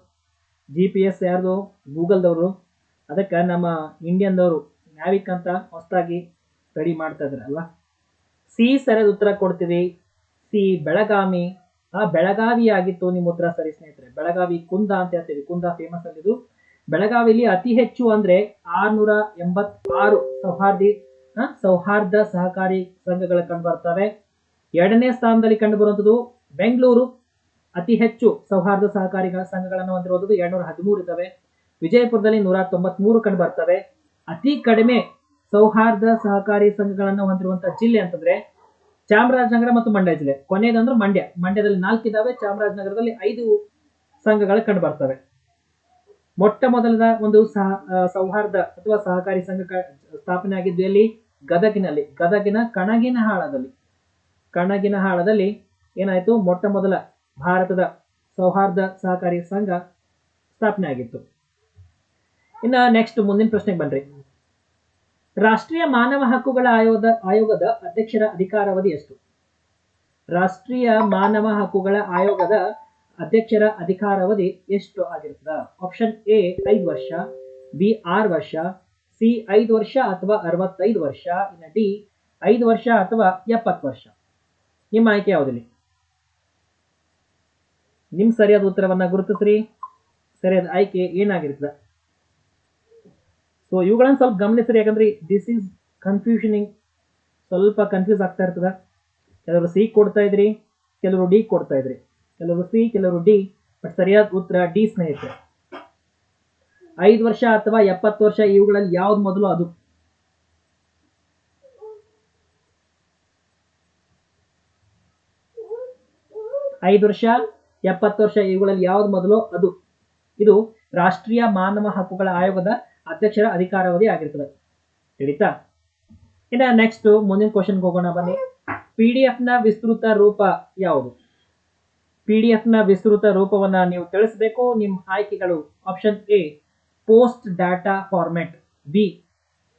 G P S ಯಾರ್ದು? ಗೂಗಲ್ದವರು. ಅದಕ್ಕೆ ನಮ್ಮ ಇಂಡಿಯನ್ದವರು ನ್ಯಾವಿಕ್ ಅಂತ ಹೊಸದಾಗಿ ರೆಡಿ ಮಾಡ್ತಾ ಇದ್ರಲ್ವ ಸಿ ಸರಿಯಾದ ಉತ್ತರ ಕೊಡ್ತೀವಿ. ಸಿ ಬೆಳಗಾವಿ. ಆ ಬೆಳಗಾವಿ ಆಗಿತ್ತು ನಿಮ್ಮ ಉತ್ತರ ಸರಿ ಸ್ನೇಹಿತರೆ. ಬೆಳಗಾವಿ ಕುಂದ ಅಂತ ಹೇಳ್ತೀವಿ. ಕುಂದ ಫೇಮಸ್ ಆಗಿದ್ದು ಬೆಳಗಾವಿಲಿ ಅತಿ ಹೆಚ್ಚು ಅಂದ್ರೆ ಆರ್ನೂರ ಎಂಬತ್ತಾರು ಸೌಹಾರ್ದಿ ಸೌಹಾರ್ದ ಸಹಕಾರಿ ಸಂಘಗಳು ಕಂಡು ಬರ್ತವೆ. ಎರಡನೇ ಸ್ಥಾನದಲ್ಲಿ ಕಂಡು ಬರುವಂಥದ್ದು ಬೆಂಗಳೂರು. ಅತಿ ಹೆಚ್ಚು ಸೌಹಾರ್ದ ಸಹಕಾರಿ ಸಂಘಗಳನ್ನು ಹೊಂದಿರುವುದು ಎರಡ್ನೂರ ಹದಿಮೂರು ಇದ್ದಾವೆ. ವಿಜಯಪುರದಲ್ಲಿ ನೂರ ತೊಂಬತ್ಮೂರು ಕಂಡು ಬರ್ತವೆ. ಅತಿ ಕಡಿಮೆ ಸೌಹಾರ್ದ ಸಹಕಾರಿ ಸಂಘಗಳನ್ನು ಹೊಂದಿರುವಂತಹ ಜಿಲ್ಲೆ ಅಂತಂದ್ರೆ ಚಾಮರಾಜನಗರ ಮತ್ತು ಮಂಡ್ಯ ಜಿಲ್ಲೆ. ಕೊನೆಯದಂದ್ರೆ ಮಂಡ್ಯ. ಮಂಡ್ಯದಲ್ಲಿ ನಾಲ್ಕು ಇದಾವೆ ಚಾಮರಾಜನಗರದಲ್ಲಿ ಐದು ಸಂಘಗಳು ಕಂಡು ಬರ್ತವೆ. ಮೊಟ್ಟ ಮೊದಲದ ಒಂದು ಸಹ ಸೌಹಾರ್ದ ಅಥವಾ ಸಹಕಾರಿ ಸಂಘ ಸ್ಥಾಪನೆ ಆಗಿದ್ದು ಎಲ್ಲಿ? ಗದಗಿನಲ್ಲಿ. ಗದಗಿನ ಕಣಗಿನ ಹಾಳದಲ್ಲಿ ಕಣಗಿನ ಹಾಳದಲ್ಲಿ ಏನಾಯ್ತು? ಮೊಟ್ಟ ಮೊದಲ ಭಾರತದ ಸೌಹಾರ್ದ ಸಹಕಾರಿ ಸಂಘ ಸ್ಥಾಪನೆ ಆಗಿತ್ತು. ಇನ್ನ ನೆಕ್ಸ್ಟ್ ಮುಂದಿನ ಪ್ರಶ್ನೆಗೆ ಬನ್ರಿ. ರಾಷ್ಟ್ರೀಯ ಮಾನವ ಹಕ್ಕುಗಳ ಆಯೋಗದ ಆಯೋಗದ ಅಧ್ಯಕ್ಷರ ಅಧಿಕಾರಾವಧಿ ಎಷ್ಟು? ರಾಷ್ಟ್ರೀಯ ಮಾನವ ಹಕ್ಕುಗಳ ಆಯೋಗದ ಅಧ್ಯಕ್ಷರ ಅಧಿಕಾರಾವಧಿ ಎಷ್ಟು ಆಗಿರ್ತದ? ಆಪ್ಷನ್ ಎ ಐದು ವರ್ಷ ಬಿ ಆರು ವರ್ಷ ಸಿ ಐದು ವರ್ಷ ಅಥವಾ ಅರವತ್ತೈದು ವರ್ಷ, ಇನ್ನು ಡಿ ಐದು ವರ್ಷ ಅಥವಾ ಎಪ್ಪತ್ತು ವರ್ಷ. ನಿಮ್ಮ ಆಯ್ಕೆ ಯಾವುದಿಲ್ಲ? ನಿಮ್ ಸರಿಯಾದ ಉತ್ತರವನ್ನ ಗುರುತಿಸ್ರಿ. ಸರಿಯಾದ ಆಯ್ಕೆ ಏನಾಗಿರ್ತದೆ? ಸೊ ಇವುಗಳನ್ನು ಸ್ವಲ್ಪ ಗಮನಿಸ್ರಿ, ಯಾಕಂದ್ರೆ ದಿಸ್ ಈಸ್ ಕನ್ಫ್ಯೂಷನಿಂಗ್ ಸ್ವಲ್ಪ ಕನ್ಫ್ಯೂಸ್ ಆಗ್ತಾ ಇರ್ತದ. ಕೆಲವರು ಸಿ ಕೊಡ್ತಾ ಇದ್ರಿ, ಕೆಲವರು ಡಿ ಕೊಡ್ತಾ ಇದ್ರಿ. ಕೆಲವರು ಸಿ ಕೆಲವರು ಡಿ ಬಟ್ ಸರಿಯಾದ ಉತ್ತರ ಡಿ ಸ್ನೇಹಿತರೆ. ಐದು ವರ್ಷ ಅಥವಾ ಎಪ್ಪತ್ತು ವರ್ಷ ಇವುಗಳಲ್ಲಿ ಯಾವ್ದು ಮೊದಲು ಅದು? ಐದು ವರ್ಷ ಎಪ್ಪತ್ತು ವರ್ಷ ಇವುಗಳಲ್ಲಿ ಯಾವ್ದು ಮೊದಲು? ಅದು. ಇದು ರಾಷ್ಟ್ರೀಯ ಮಾನವ ಹಕ್ಕುಗಳ ಆಯೋಗದ ಅಧ್ಯಕ್ಷರ ಅಧಿಕಾರಾವಧಿ ಆಗಿರ್ತದೆ. ತಿಳಿತಾ? ಇನ್ನ ನೆಕ್ಸ್ಟ್ ಮುಂದಿನ ಕ್ವಶನ್ ಹೋಗೋಣ ಬನ್ನಿ. ಪಿ ಡಿ ಎಫ್ನ ವಿಸ್ತೃತ ರೂಪ ಯಾವುದು? ಪಿ ಡಿ ಎಫ್ನ ವಿಸ್ತೃತ ರೂಪವನ್ನ ನೀವು ತಿಳಿಸಬೇಕು. ನಿಮ್ಮ ಆಯ್ಕೆಗಳು option A post data format B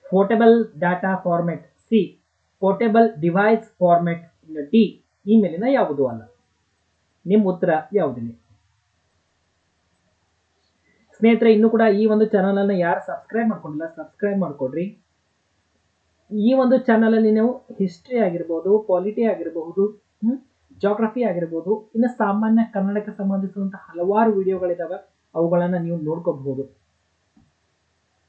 portable data format C portable device format D ಈ ಮೇಲಿನ ಯಾವುದು ಅಲ್ಲ. ನಿಮ್ಮ ಉತ್ತರ ಯಾವುದಿಲ್ಲ. ಸ್ನೇಹಿತರೆ, ಇನ್ನು ಕೂಡ ಈ ಒಂದು ಚಾನಲ್ ಅನ್ನು ಯಾರು ಸಬ್ಸ್ಕ್ರೈಬ್ ಮಾಡ್ಕೊಂಡಿಲ್ಲ ಸಬ್ಸ್ಕ್ರೈಬ್ ಮಾಡ್ಕೊಡ್ರಿ. ಈ ಒಂದು ಚಾನಲ್ ಅಲ್ಲಿ ನೀವು ಹಿಸ್ಟ್ರಿ ಆಗಿರ್ಬೋದು ಪಾಲಿಟಿ ಆಗಿರಬಹುದು ಜೋಗ್ರಫಿ ಆಗಿರ್ಬೋದು, ಇನ್ನು ಸಾಮಾನ್ಯ ಕನ್ನಡಕ್ಕೆ ಸಂಬಂಧಿಸಿದಂತಹ ಹಲವಾರು ವಿಡಿಯೋಗಳಿದಾವೆ, ಅವುಗಳನ್ನು ನೀವು ನೋಡ್ಕೋಬಹುದು.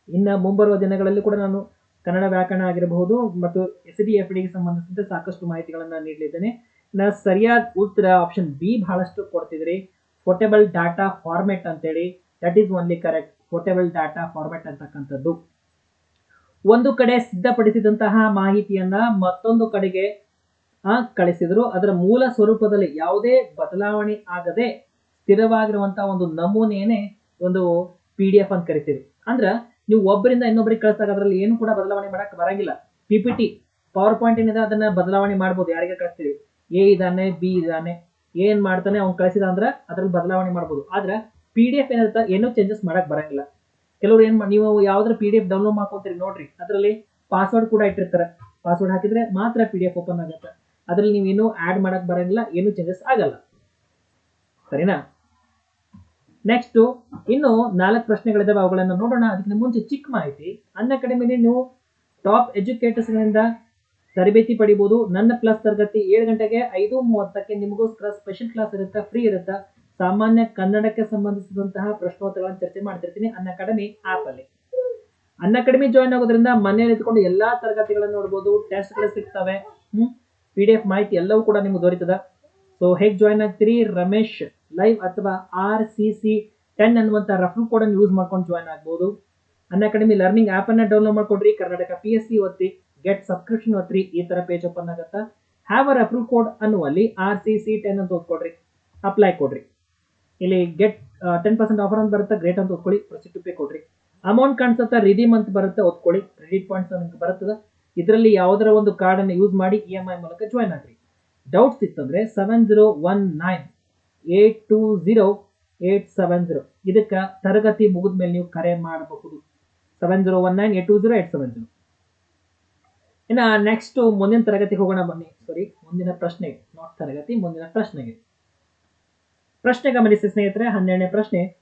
ಇನ್ನು ಮುಂಬರುವ ದಿನಗಳಲ್ಲಿ ಕೂಡ ನಾನು ಕನ್ನಡ ವ್ಯಾಕರಣ ಆಗಿರಬಹುದು ಮತ್ತು ಎಸ್ ಡಿ ಎಫ್ ಡಿಗೆ ಸಂಬಂಧಿಸಿದಂತೆ ಸಾಕಷ್ಟು ಮಾಹಿತಿಗಳನ್ನು ನೀಡಲಿದ್ದೇನೆ. ನಾ ಸರಿಯಾದ ಉತ್ತರ ಆಪ್ಷನ್ ಬಿ ಬಹಳಷ್ಟು ಕೊಡ್ತಿದ್ರಿ. ಪೋರ್ಟೇಬಲ್ ಡಾಟಾ ಫಾರ್ಮೆಟ್ ಅಂತೇಳಿ. That is only correct portable data format ಅಂತಕ್ಕಂಥದ್ದು. ಒಂದು ಕಡೆ ಸಿದ್ಧಪಡಿಸಿದಂತಹ ಮಾಹಿತಿಯನ್ನ ಮತ್ತೊಂದು ಕಡೆಗೆ ಕಳಿಸಿದ್ರು. ಅದರ ಮೂಲ ಸ್ವರೂಪದಲ್ಲಿ ಯಾವುದೇ ಬದಲಾವಣೆ ಆಗದೆ ಸ್ಥಿರವಾಗಿರುವಂತಹ ಒಂದು ನಮೂನೆಯೇ ಒಂದು ಪಿ ಡಿ ಎಫ್ ಅಂತ ಕರಿತೀವಿ ಅಂದ್ರ ನೀವು ಒಬ್ಬರಿಂದ ಇನ್ನೊಬ್ಬರಿಗೆ ಕಳಿಸಿದಾಗ ಅದರಲ್ಲಿ ಏನು ಕೂಡ ಬದಲಾವಣೆ ಮಾಡಕ್ ಬರಂಗಿಲ್ಲ. ಪಿ ಪವರ್ ಪಾಯಿಂಟ್ ಏನಿದೆ ಅದನ್ನ ಬದಲಾವಣೆ ಮಾಡ್ಬೋದು. ಯಾರಿಗೆ ಕಳಿಸ್ತೀವಿ? ಎ ಇದಾನೆ ಬಿ ಇದಾನೆ, ಏನ್ ಮಾಡ್ತಾನೆ ಅವ್ನು ಕಳಿಸಿದ ಅಂದ್ರೆ ಅದ್ರಲ್ಲಿ ಬದಲಾವಣೆ ಮಾಡ್ಬೋದು. ಆದ್ರೆ ಪಿ ಡಿ ಎಫ್ ಏನಿರುತ್ತೆ, ಏನೂ ಚೇಂಜಸ್ ಮಾಡಕ್ ಬರಂಗಿಲ್ಲ. ಕೆಲವರು ಏನ್ ನೀವು ಯಾವ್ದ್ರ ಪಿ ಡಿ ಎಫ್ ಡೌನ್ಲೋಡ್ ಮಾಡ್ಕೊತೀರಿ ನೋಡ್ರಿ. ಅದರಲ್ಲಿ ಪಾಸ್ವರ್ಡ್ ಕೂಡ ಇಟ್ಟಿರ್ತಾರೆ. ಪಾಸ್ವರ್ಡ್ ಹಾಕಿದ್ರೆ ಮಾತ್ರ ಪಿ ಡಿ ಎಫ್ ಓಪನ್ ಆಗುತ್ತೆ. ಅದ್ರಲ್ಲಿ ನೀವು ಏನು ಆಡ್ ಮಾಡಕ್ ಬರಂಗಿಲ್ಲ, ಏನು ಚೇಂಜಸ್ ಆಗಲ್ಲ. ಸರಿನಾ? ನೆಕ್ಸ್ಟ್ ಇನ್ನು ನಾಲ್ಕು ಪ್ರಶ್ನೆಗಳಿದಾವೆ ಅವುಗಳನ್ನ ನೋಡೋಣ. ಅದಕ್ಕಿಂತ ಮುಂಚೆ ಚಿಕ್ಕ ಮಾಹಿತಿ. ಅನ್ ಅಕಾಡೆಮಿಲಿ ನೀವು ಟಾಪ್ ಎಜುಕೇಟರ್ಸ್ ಗಳಿಂದ ತರಬೇತಿ ಪಡಿಬಹುದು ನನ್ನ ಪ್ಲಸ್ ತರಗತಿ ಏಳು ಗಂಟೆಗೆ ಐದು ಮೂವತ್ತಕ್ಕೆ ನಿಮಗೋಸ್ಕರ ಸ್ಪೆಷಲ್ ಕ್ಲಾಸ್ ಇರುತ್ತೆ? ಫ್ರೀ ಇರುತ್ತೆ? ಸಾಮಾನ್ಯ ಕನ್ನಡಕ್ಕೆ ಸಂಬಂಧಿಸಿದಂತಹ ಪ್ರಶ್ನೋತ್ತರಗಳನ್ನು ಚರ್ಚೆ ಮಾಡ್ತಿರ್ತೀನಿ. ಅನ್ ಅಕಾಡೆಮಿ ಆಪ್ ಅಲ್ಲಿ. ಅನ್ ಅಕಾಡೆಮಿ ಜಾಯ್ನ್ ಆಗೋದ್ರಿಂದ ಮನೆಯಲ್ಲಿ ಇದ್ಕೊಂಡು ಎಲ್ಲಾ ತರಗತಿಗಳನ್ನು ನೋಡಬಹುದು ಟೆಸ್ಟ್ಗಳು ಸಿಗ್ತವೆ. ಹ್ಮ್? ಪಿ ಡಿ ಎಫ್ ಮಾಹಿತಿ ಎಲ್ಲವೂ ಕೂಡ ನಿಮ್ಗೆ ದೊರೀತದ. ಸೊ ಹೇಗೆ ಜಾಯ್ನ್ ಆಗ್ತೀರಿ? ರಮೇಶ್ ಲೈವ್ ಅಥವಾ ಆರ್ ಸಿ ಸಿ ಟೆನ್ ಅನ್ನುವಂಥ ರೆಫರ್ ಕೋಡ್ ಅನ್ನು ಯೂಸ್ ಮಾಡ್ಕೊಂಡು ಜಾಯ್ನ್ ಆಗ್ಬೋದು. ಅನ್ ಅಕಾಡೆಮಿ ಲರ್ನಿಂಗ್ ಆಪ್ ಅನ್ನ ಡೌನ್ಲೋಡ್ ಮಾಡ್ಕೊಡ್ರಿ. ಕರ್ನಾಟಕ ಪಿ ಎಸ್ ಸಿ ಒತ್ತಿ ಗೆಟ್ ಸಬ್ಸ್ಕ್ರಿಪ್ಷನ್ ಹತ್ರಿ ಈ ತರ ಪೇಜ್ ಓಪನ್ ಆಗುತ್ತಾ? ಹ್ಯಾವ್ ಅರ್ ಅಪ್ರೂವ್ ಕೋಡ್ ಅನ್ನುವಲ್ಲಿ ಆರ್ ಸಿ ಸಿ ಟೆನ್ ಅಂತ ಓದ್ಕೊಡ್ರಿ. ಅಪ್ಲೈ ಕೊಡ್ರಿ. ಇಲ್ಲಿ ಗೆಟ್ ಟೆನ್ ಪರ್ಸೆಂಟ್ ಆಫರ್ ಅಂತ ಬರುತ್ತೆ? ಗ್ರೇಟ್ ಅಂತ ಓದ್ಕೊಳ್ಳಿ. ಪ್ರೊಸೀಡ್ ಟು ಪೇ ಕೊಡ್ರಿ. ಅಮೌಂಟ್ ಕಾಣಿಸುತ್ತಾ? ರಿದೀಮ್ ಅಂತ ಬರುತ್ತೆ? ಓದ್ಕೊಳ್ಳಿ. ಕ್ರೆಡಿಟ್ ಪಾಯಿಂಟ್ಸ್ ನಿಮ್ಗೆ ಬರುತ್ತದೆ. ಇದರಲ್ಲಿ ಯಾವುದರ ಒಂದು ಕಾರ್ಡ್ ಅನ್ನು ಯೂಸ್ ಮಾಡಿ ಇ ಎಂ ಐ ಮೂಲಕ ಜಾಯ್ನ್ ಆಗ್ರಿ. ಡೌಟ್ಸ್ ಇತ್ತಂದ್ರೆ seven zero one nine eight two zero eight seven zero ಇದಕ್ಕೆ ತರಗತಿ ಮುಗಿದ ಮೇಲೆ ನೀವು ಕರೆ ಮಾಡಬಹುದು. Seven zero one nine eight two zero eight seven zero ಇನ್ನ ನೆಕ್ಸ್ಟ್ ಮುಂದಿನ ತರಗತಿಗೆ ಹೋಗೋಣ ಬನ್ನಿ. ಸಾರಿ ಮುಂದಿನ ಪ್ರಶ್ನೆ ನಾಟ್ ತರಗತಿ, ಮುಂದಿನ ಪ್ರಶ್ನೆಗೆ. ಪ್ರಶ್ನೆ ಗಮನಿಸಿ ಸ್ನೇಹಿತರೆ, ಹನ್ನೆರಡನೇ ಪ್ರಶ್ನೆ.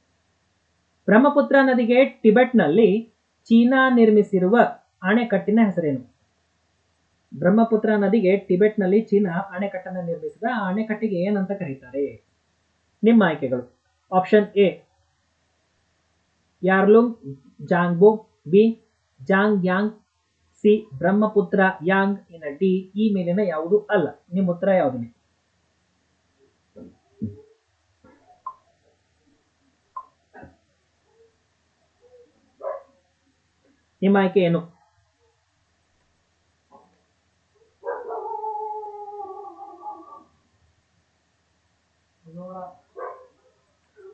ಬ್ರಹ್ಮಪುತ್ರ ನದಿಗೆ ಟಿಬೆಟ್ನಲ್ಲಿ ಚೀನಾ ನಿರ್ಮಿಸಿರುವ ಅಣೆಕಟ್ಟಿನ ಹೆಸರೇನು? ಬ್ರಹ್ಮಪುತ್ರ ನದಿಗೆ ಟಿಬೆಟ್ನಲ್ಲಿ ಚೀನಾ ಅಣೆಕಟ್ಟನ್ನು ನಿರ್ಮಿಸಿದ ಅಣೆಕಟ್ಟಿಗೆ ಏನಂತ ಕರೀತಾರೆ? ನಿಮ್ಮ ಆಯ್ಕೆಗಳು. Option A Yarlung, Zangbo B Jong ಯಾಂಗ್ ಸಿ, ಬ್ರಹ್ಮಪುತ್ರ, ಯಾಂಗ್ ಇನ್ ಡಿ, ಈ ಮೇಲಿನ ಯಾವುದು ಅಲ್ಲ. ನಿಮ್ಮ ಉತ್ತರ ಯಾವುದಿದೆ ನಿಮ್ಮ ಆಯ್ಕೆ ಏನು?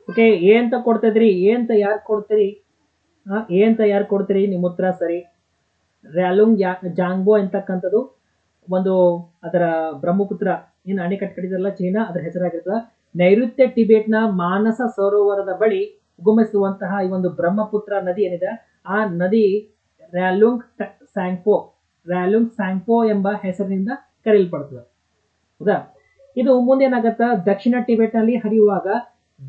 ಓಕೆ ಎ ಅಂತ ಕೊಡ್ತಿದ್ರಿ ಎ ಅಂತ ಯಾರು ಕೊಡ್ತೀರಿ? ಏ ಅಂತ ಯಾರು ಕೊಡ್ತೀರಿ? ನಿಮ್ಮ ಉತ್ತರ ಸರಿ. ರ್ಯಾಲುಂಗ್ ಯಾ ಜಾಂಗ್ಬೋ ಅಂತಕ್ಕಂಥದ್ದು ಒಂದು ಅದರ ಬ್ರಹ್ಮಪುತ್ರ, ಏನು ಅಣೆಕಟ್ಟು ಕಟ್ಟಿದಾರಲ್ಲ, ಚೀನಾ, ಅದರ ಹೆಸರಾಗಿರ್ತದ ನೈಋತ್ಯ ಟಿಬೇಟ್ನ ಮಾನಸ ಸರೋವರದ ಬಳಿ ಉಗಮಿಸುವಂತಹ ಈ ಒಂದು ಬ್ರಹ್ಮಪುತ್ರ ನದಿ ಏನಿದೆ? ಆ ನದಿ ರ್ಯಾಲುಂಗ್ ಸ್ಯಾಂಗ್ಪೋ ರ್ಯಾಲುಂಗ್ ಸ್ಯಾಂಗ್ಪೋ ಎಂಬ ಹೆಸರಿನಿಂದ ಕರೆಯಲ್ಪಡ್ತದೆ. ಹೌದಾ? ಇದು ಮುಂದೇನಾಗತ್ತ ದಕ್ಷಿಣ ಟಿಬೆಟ್ನಲ್ಲಿ ಹರಿಯುವಾಗ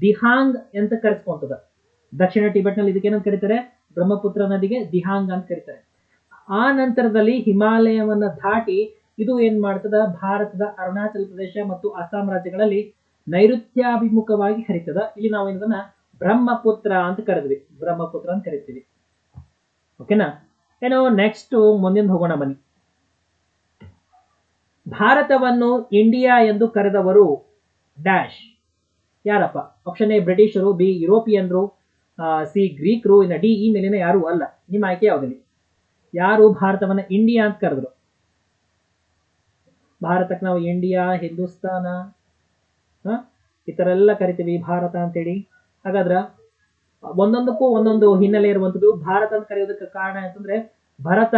ದಿಹಾಂಗ್ ಅಂತ ಕರೆಸ್ಕೊಂತದ. ದಕ್ಷಿಣ ಟಿಬೆಟ್ನಲ್ಲಿ ಇದಕ್ಕೆ ಏನಂತ ಕರೀತಾರೆ? ಬ್ರಹ್ಮಪುತ್ರ ನದಿಗೆ ದಿಹಾಂಗ್ ಅಂತ ಕರೀತಾರೆ. ಆ ನಂತರದಲ್ಲಿ ಹಿಮಾಲಯವನ್ನ ದಾಟಿ ಇದು ಏನ್ ಮಾಡ್ತದ? ಭಾರತದ ಅರುಣಾಚಲ ಪ್ರದೇಶ ಮತ್ತು ಅಸ್ಸಾಂ ರಾಜ್ಯಗಳಲ್ಲಿ ನೈಋತ್ಯಾಭಿಮುಖವಾಗಿ ಹರಿತದ. ಇಲ್ಲಿ ನಾವು ಇದನ್ನ ಬ್ರಹ್ಮಪುತ್ರ ಅಂತ ಕರೆದ್ವಿ. ಬ್ರಹ್ಮಪುತ್ರ ಅಂತ ಕರಿತೀವಿ. ಓಕೆನಾ ಏನೋ ನೆಕ್ಸ್ಟ್ ಮುಂದಿನ ಹೋಗೋಣ ಬನ್ನಿ. ಭಾರತವನ್ನು ಇಂಡಿಯಾ ಎಂದು ಕರೆದವರು ಡ್ಯಾಶ್. ಯಾರಪ್ಪ? ಆಪ್ಷನ್ ಎ ಬ್ರಿಟಿಷರು, ಬಿ ಯುರೋಪಿಯನ್ರು ಸಿ ಗ್ರೀಕ್ರು, ಇನ್ನು ಡಿ ಈ ಮೇಲಿನ ಯಾರು ಅಲ್ಲ. ನಿಮ್ಮ ಆಯ್ಕೆ ಯಾವುದಿಲ್ಲ ಯಾರು ಭಾರತವನ್ನ ಇಂಡಿಯಾ ಅಂತ ಕರೆದ್ರು. ಭಾರತಕ್ಕೆ ನಾವು ಇಂಡಿಯಾ, ಹಿಂದೂಸ್ತಾನ? ಈ ಥರ ಎಲ್ಲ ಕರಿತೀವಿ, ಭಾರತ ಅಂತೇಳಿ. ಹಾಗಾದ್ರ ಒಂದೊಂದಕ್ಕೂ ಒಂದೊಂದು ಹಿನ್ನೆಲೆ ಇರುವಂಥದ್ದು. ಭಾರತ ಅಂತ ಕರೆಯೋದಕ್ಕೆ ಕಾರಣ ಅಂತಂದ್ರೆ ಭರತ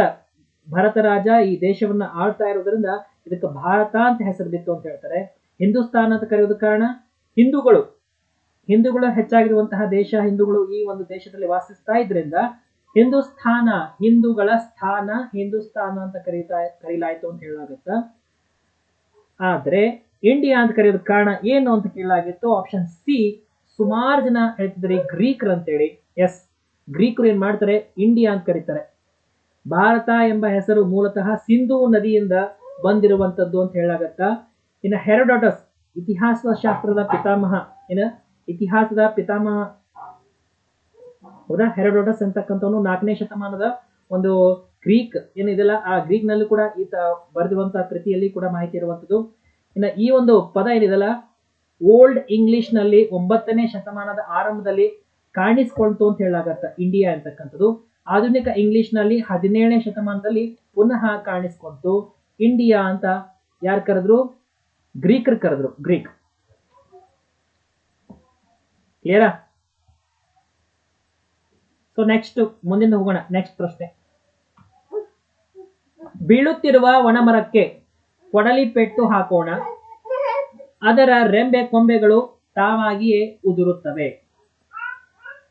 ಭರತ ರಾಜ ಈ ದೇಶವನ್ನ ಆಳ್ತಾ ಇರೋದ್ರಿಂದ ಇದಕ್ಕೆ ಭಾರತ ಅಂತ ಹೆಸರು ಬಿತ್ತು ಅಂತ ಹೇಳ್ತಾರೆ. ಹಿಂದೂಸ್ತಾನ ಅಂತ ಕರೆಯೋದಕ್ಕೆ ಕಾರಣ ಹಿಂದೂಗಳು. ಹಿಂದೂಗಳು ಹೆಚ್ಚಾಗಿರುವಂತಹ ದೇಶ ಹಿಂದೂಗಳು ಈ ಒಂದು ದೇಶದಲ್ಲಿ ವಾಸಿಸ್ತಾ ಇದ್ರಿಂದ ಹಿಂದೂಸ್ಥಾನ, ಹಿಂದೂಗಳ ಸ್ಥಾನ ಹಿಂದೂಸ್ತಾನ ಅಂತ ಕರೀತಾ, ಕರೀಲಾಯ್ತು ಅಂತ ಹೇಳಲಾಗುತ್ತ. ಆದ್ರೆ, ಇಂಡಿಯಾ ಅಂತ ಕರೆಯೋದ ಕಾರಣ ಏನು ಅಂತ ಕೇಳಲಾಗಿತ್ತು? ಆಪ್ಷನ್ ಸಿ ಸುಮಾರು ಜನ ಹೇಳ್ತಿದ್ದಾರೆ ಗ್ರೀಕರು ಅಂತೇಳಿ. ಎಸ್ ಗ್ರೀಕರು ಏನ್ ಮಾಡ್ತಾರೆ? ಇಂಡಿಯಾ ಅಂತ ಕರೀತಾರೆ. ಭಾರತ ಎಂಬ ಹೆಸರು ಮೂಲತಃ ಸಿಂಧೂ ನದಿಯಿಂದ ಬಂದಿರುವಂತದ್ದು ಅಂತ ಹೇಳಲಾಗತ್ತ. ಇನ್ನು ಹೆರೋಡೋಟಸ್ ಇತಿಹಾಸ ಶಾಸ್ತ್ರದ ಪಿತಾಮಹ ಏನ ಇತಿಹಾಸದ ಪಿತಾಮಹ ಹೌದಾ? ಹೆರಡೋಡಸ್ ಅಂತಕ್ಕಂಥವನು ನಾಲ್ಕನೇ ಶತಮಾನದ ಒಂದು ಗ್ರೀಕ್ ಏನಿದೆಲ್ಲ ಆ ಗ್ರೀಕ್ನಲ್ಲಿ ಕೂಡ ಈತ ಬರೆದಿರುವಂತಹ ಕೃತಿಯಲ್ಲಿ ಕೂಡ ಮಾಹಿತಿ ಇರುವಂತದ್ದು ಇನ್ನು ಈ ಒಂದು ಪದ ಏನಿದೆಲ್ಲ ಓಲ್ಡ್ ಇಂಗ್ಲಿಷ್ನಲ್ಲಿ ಒಂಬತ್ತನೇ ಶತಮಾನದ ಆರಂಭದಲ್ಲಿ ಕಾಣಿಸ್ಕೊಳ್ತು ಅಂತ ಹೇಳಲಾಗತ್ತ, ಇಂಡಿಯಾ ಅಂತಕ್ಕಂಥದ್ದು. ಆಧುನಿಕ ಇಂಗ್ಲಿಷ್ನಲ್ಲಿ ಹದಿನೇಳನೇ ಶತಮಾನದಲ್ಲಿ ಪುನಃ ಕಾಣಿಸ್ಕೊಳ್ತು, ಇಂಡಿಯಾ ಅಂತ ಯಾರು ಕರೆದ್ರು? ಗ್ರೀಕರು ಕರೆದ್ರು, ಗ್ರೀಕ್. ಕ್ಲಿಯರಾ? ಸೊ ನೆಕ್ಸ್ಟ್ ಮುಂದಿನ ಹೋಗೋಣ. ನೆಕ್ಸ್ಟ್ ಪ್ರಶ್ನೆ. ಬೀಳುತ್ತಿರುವ ಒಣಮರಕ್ಕೆ ಕೊಡಲಿ ಪೆಟ್ಟು ಹಾಕೋಣ. ಅದರ ರೆಂಬೆ ಕೊಂಬೆಗಳು ತಾವಾಗಿಯೇ ಉದುರುತ್ತವೆ.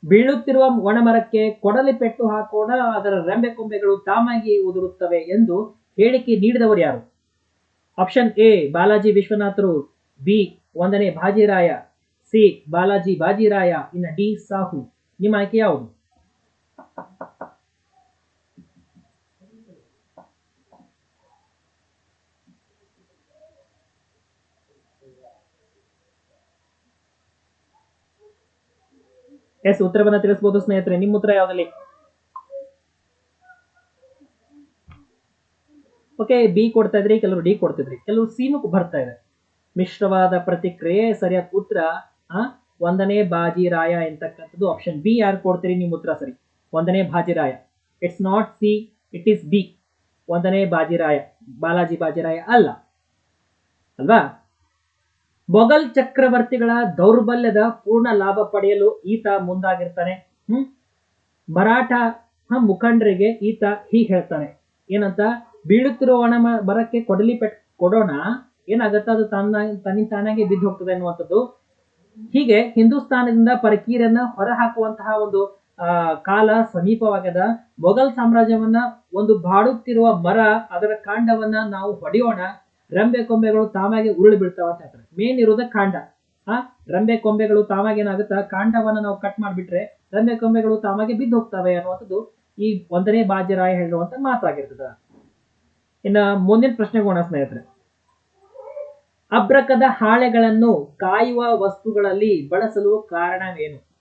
ಬೀಳುತ್ತಿರುವ ಒಣಮರಕ್ಕೆ ಕೊಡಲಿ ಪೆಟ್ಟು ಹಾಕೋಣ. ಅದರ ರೆಂಬೆ ಕೊಂಬೆಗಳು ತಾವಾಗಿಯೇ ಉದುರುತ್ತವೆ ಎಂದು ಹೇಳಿಕೆ ನೀಡಿದವರು ಯಾರು? ಆಪ್ಷನ್ ಎ ಬಾಲಾಜಿ ವಿಶ್ವನಾಥರು. ಬಿ ಒಂದನೇ ಬಾಜಿರಾಯ ಸಿ ಬಾಲಾಜಿ ಬಾಜಿರಾಯ. ಇನ್ನು ಡಿ ಸಾಹು. ನಿಮ್ಮ ಆಯ್ಕೆ ಯಾವುದು? ಎಸ್ ಉತ್ತರವನ್ನ ತಿಳಿಸಬಹುದು ಸ್ನೇಹಿತರೆ ನಿಮ್ಮ ಉತ್ತರ ಯಾವ್ದಲ್ಲಿ ಓಕೆ ಬಿ ಕೊಡ್ತಾ ಇದ್ರಿ ಕೆಲವರು ಡಿ ಕೊಡ್ತಿದ್ರಿ ಕೆಲವರು ಸಿನು ಬರ್ತಾ ಇದೆ ಮಿಶ್ರವಾದ ಪ್ರತಿಕ್ರಿಯೆ ಸರಿಯಾದ ಉತ್ತರ ಒಂದನೇ ಬಾಜಿರಾಯ ಎಂತಕ್ಕಂಥದ್ದು ಆಪ್ಷನ್ ಬಿ ಯಾರು ಕೊಡ್ತೀರಿ ನಿಮ್ಮ ಉತ್ತರ ಸರಿ ಒಂದನೇ Bajirao it's not C it is B ಒಂದನೇ ಬಾಜಿರಾಯ ಬಾಲಾಜಿ ಬಾಜಿರಾಯ ಅಲ್ಲ ಅಲ್ವಾ ಮೊಘಲ್ ಚಕ್ರವರ್ತಿಗಳ ದೌರ್ಬಲ್ಯದ ಪೂರ್ಣ ಲಾಭ ಪಡೆಯಲು ಈತ ಮುಂದಾಗಿರ್ತಾನೆ. ಹ್ಮ್? ಮರಾಠ ಮುಖಂಡರಿಗೆ ಈತ ಹೀಗೆ ಹೇಳ್ತಾನೆ. ಏನಂತ? ಬೀಳುತ್ತಿರುವ ಒಣ ಮರಕ್ಕೆ ಕೊಡಲಿ ಪೆಟ್, ಕೊಡೋಣ. ಏನಾಗತ್ತ ಅದು ತನ್ನ ತನ್ನಿ ತಾನಾಗೆ ಬಿದ್ದು ಹೋಗ್ತದೆ ಅನ್ನುವಂಥದ್ದು. ಹೀಗೆ ಹಿಂದೂಸ್ತಾನದಿಂದ ಪರಕೀರನ್ನ ಹೊರಹಾಕುವಂತಹ ಒಂದು, ಆ, ಕಾಲ ಸಮೀಪವಾಗದ ಮೊಘಲ್ ಸಾಮ್ರಾಜ್ಯವನ್ನ ಒಂದು ಬಾಡುತ್ತಿರುವ ಮರ ಅದರ ಕಾಂಡವನ್ನ ನಾವು ಹೊಡೆಯೋಣ. ರೆಂಬೆ ಕೊಂಬೆಗಳು ತಾವಾಗೆ ಉರುಳಿ ಬಿಡ್ತಾವ ಅಂತ ಹೇಳ್ತಾರೆ. ಮೇನ್ ಇರೋದ ಕಾಂಡ. ಆ? ರಂಬೆ ಕೊಂಬೆಗಳು ತಾವಾಗಿ ಏನಾಗುತ್ತೆ ಕಾಂಡವನ್ನ ನಾವು ಕಟ್ ಮಾಡಿಬಿಟ್ರೆ ರಂಬೆ ಕೊಂಬೆಗಳು ತಾವಾಗೆ ಬಿದ್ದು ಹೋಗ್ತಾವೆ ಅನ್ನುವಂಥದ್ದು ಈ ಒಂದನೇ ಬಾಜ್ಯರಾಯ ಹೇಳುವಂತ ಮಾತಾಗಿರ್ತದ ಇನ್ನ ಮುಂದಿನ ಪ್ರಶ್ನೆಗೆ ಹೋಗೋಣ ಸ್ನೇಹಿತರೆ. ಅಬ್ರಕದ ಹಾಳೆಗಳನ್ನು ಕಾಯುವ ವಸ್ತುಗಳಲ್ಲಿ ಬಳಸಲು ಕಾರಣವೇನು?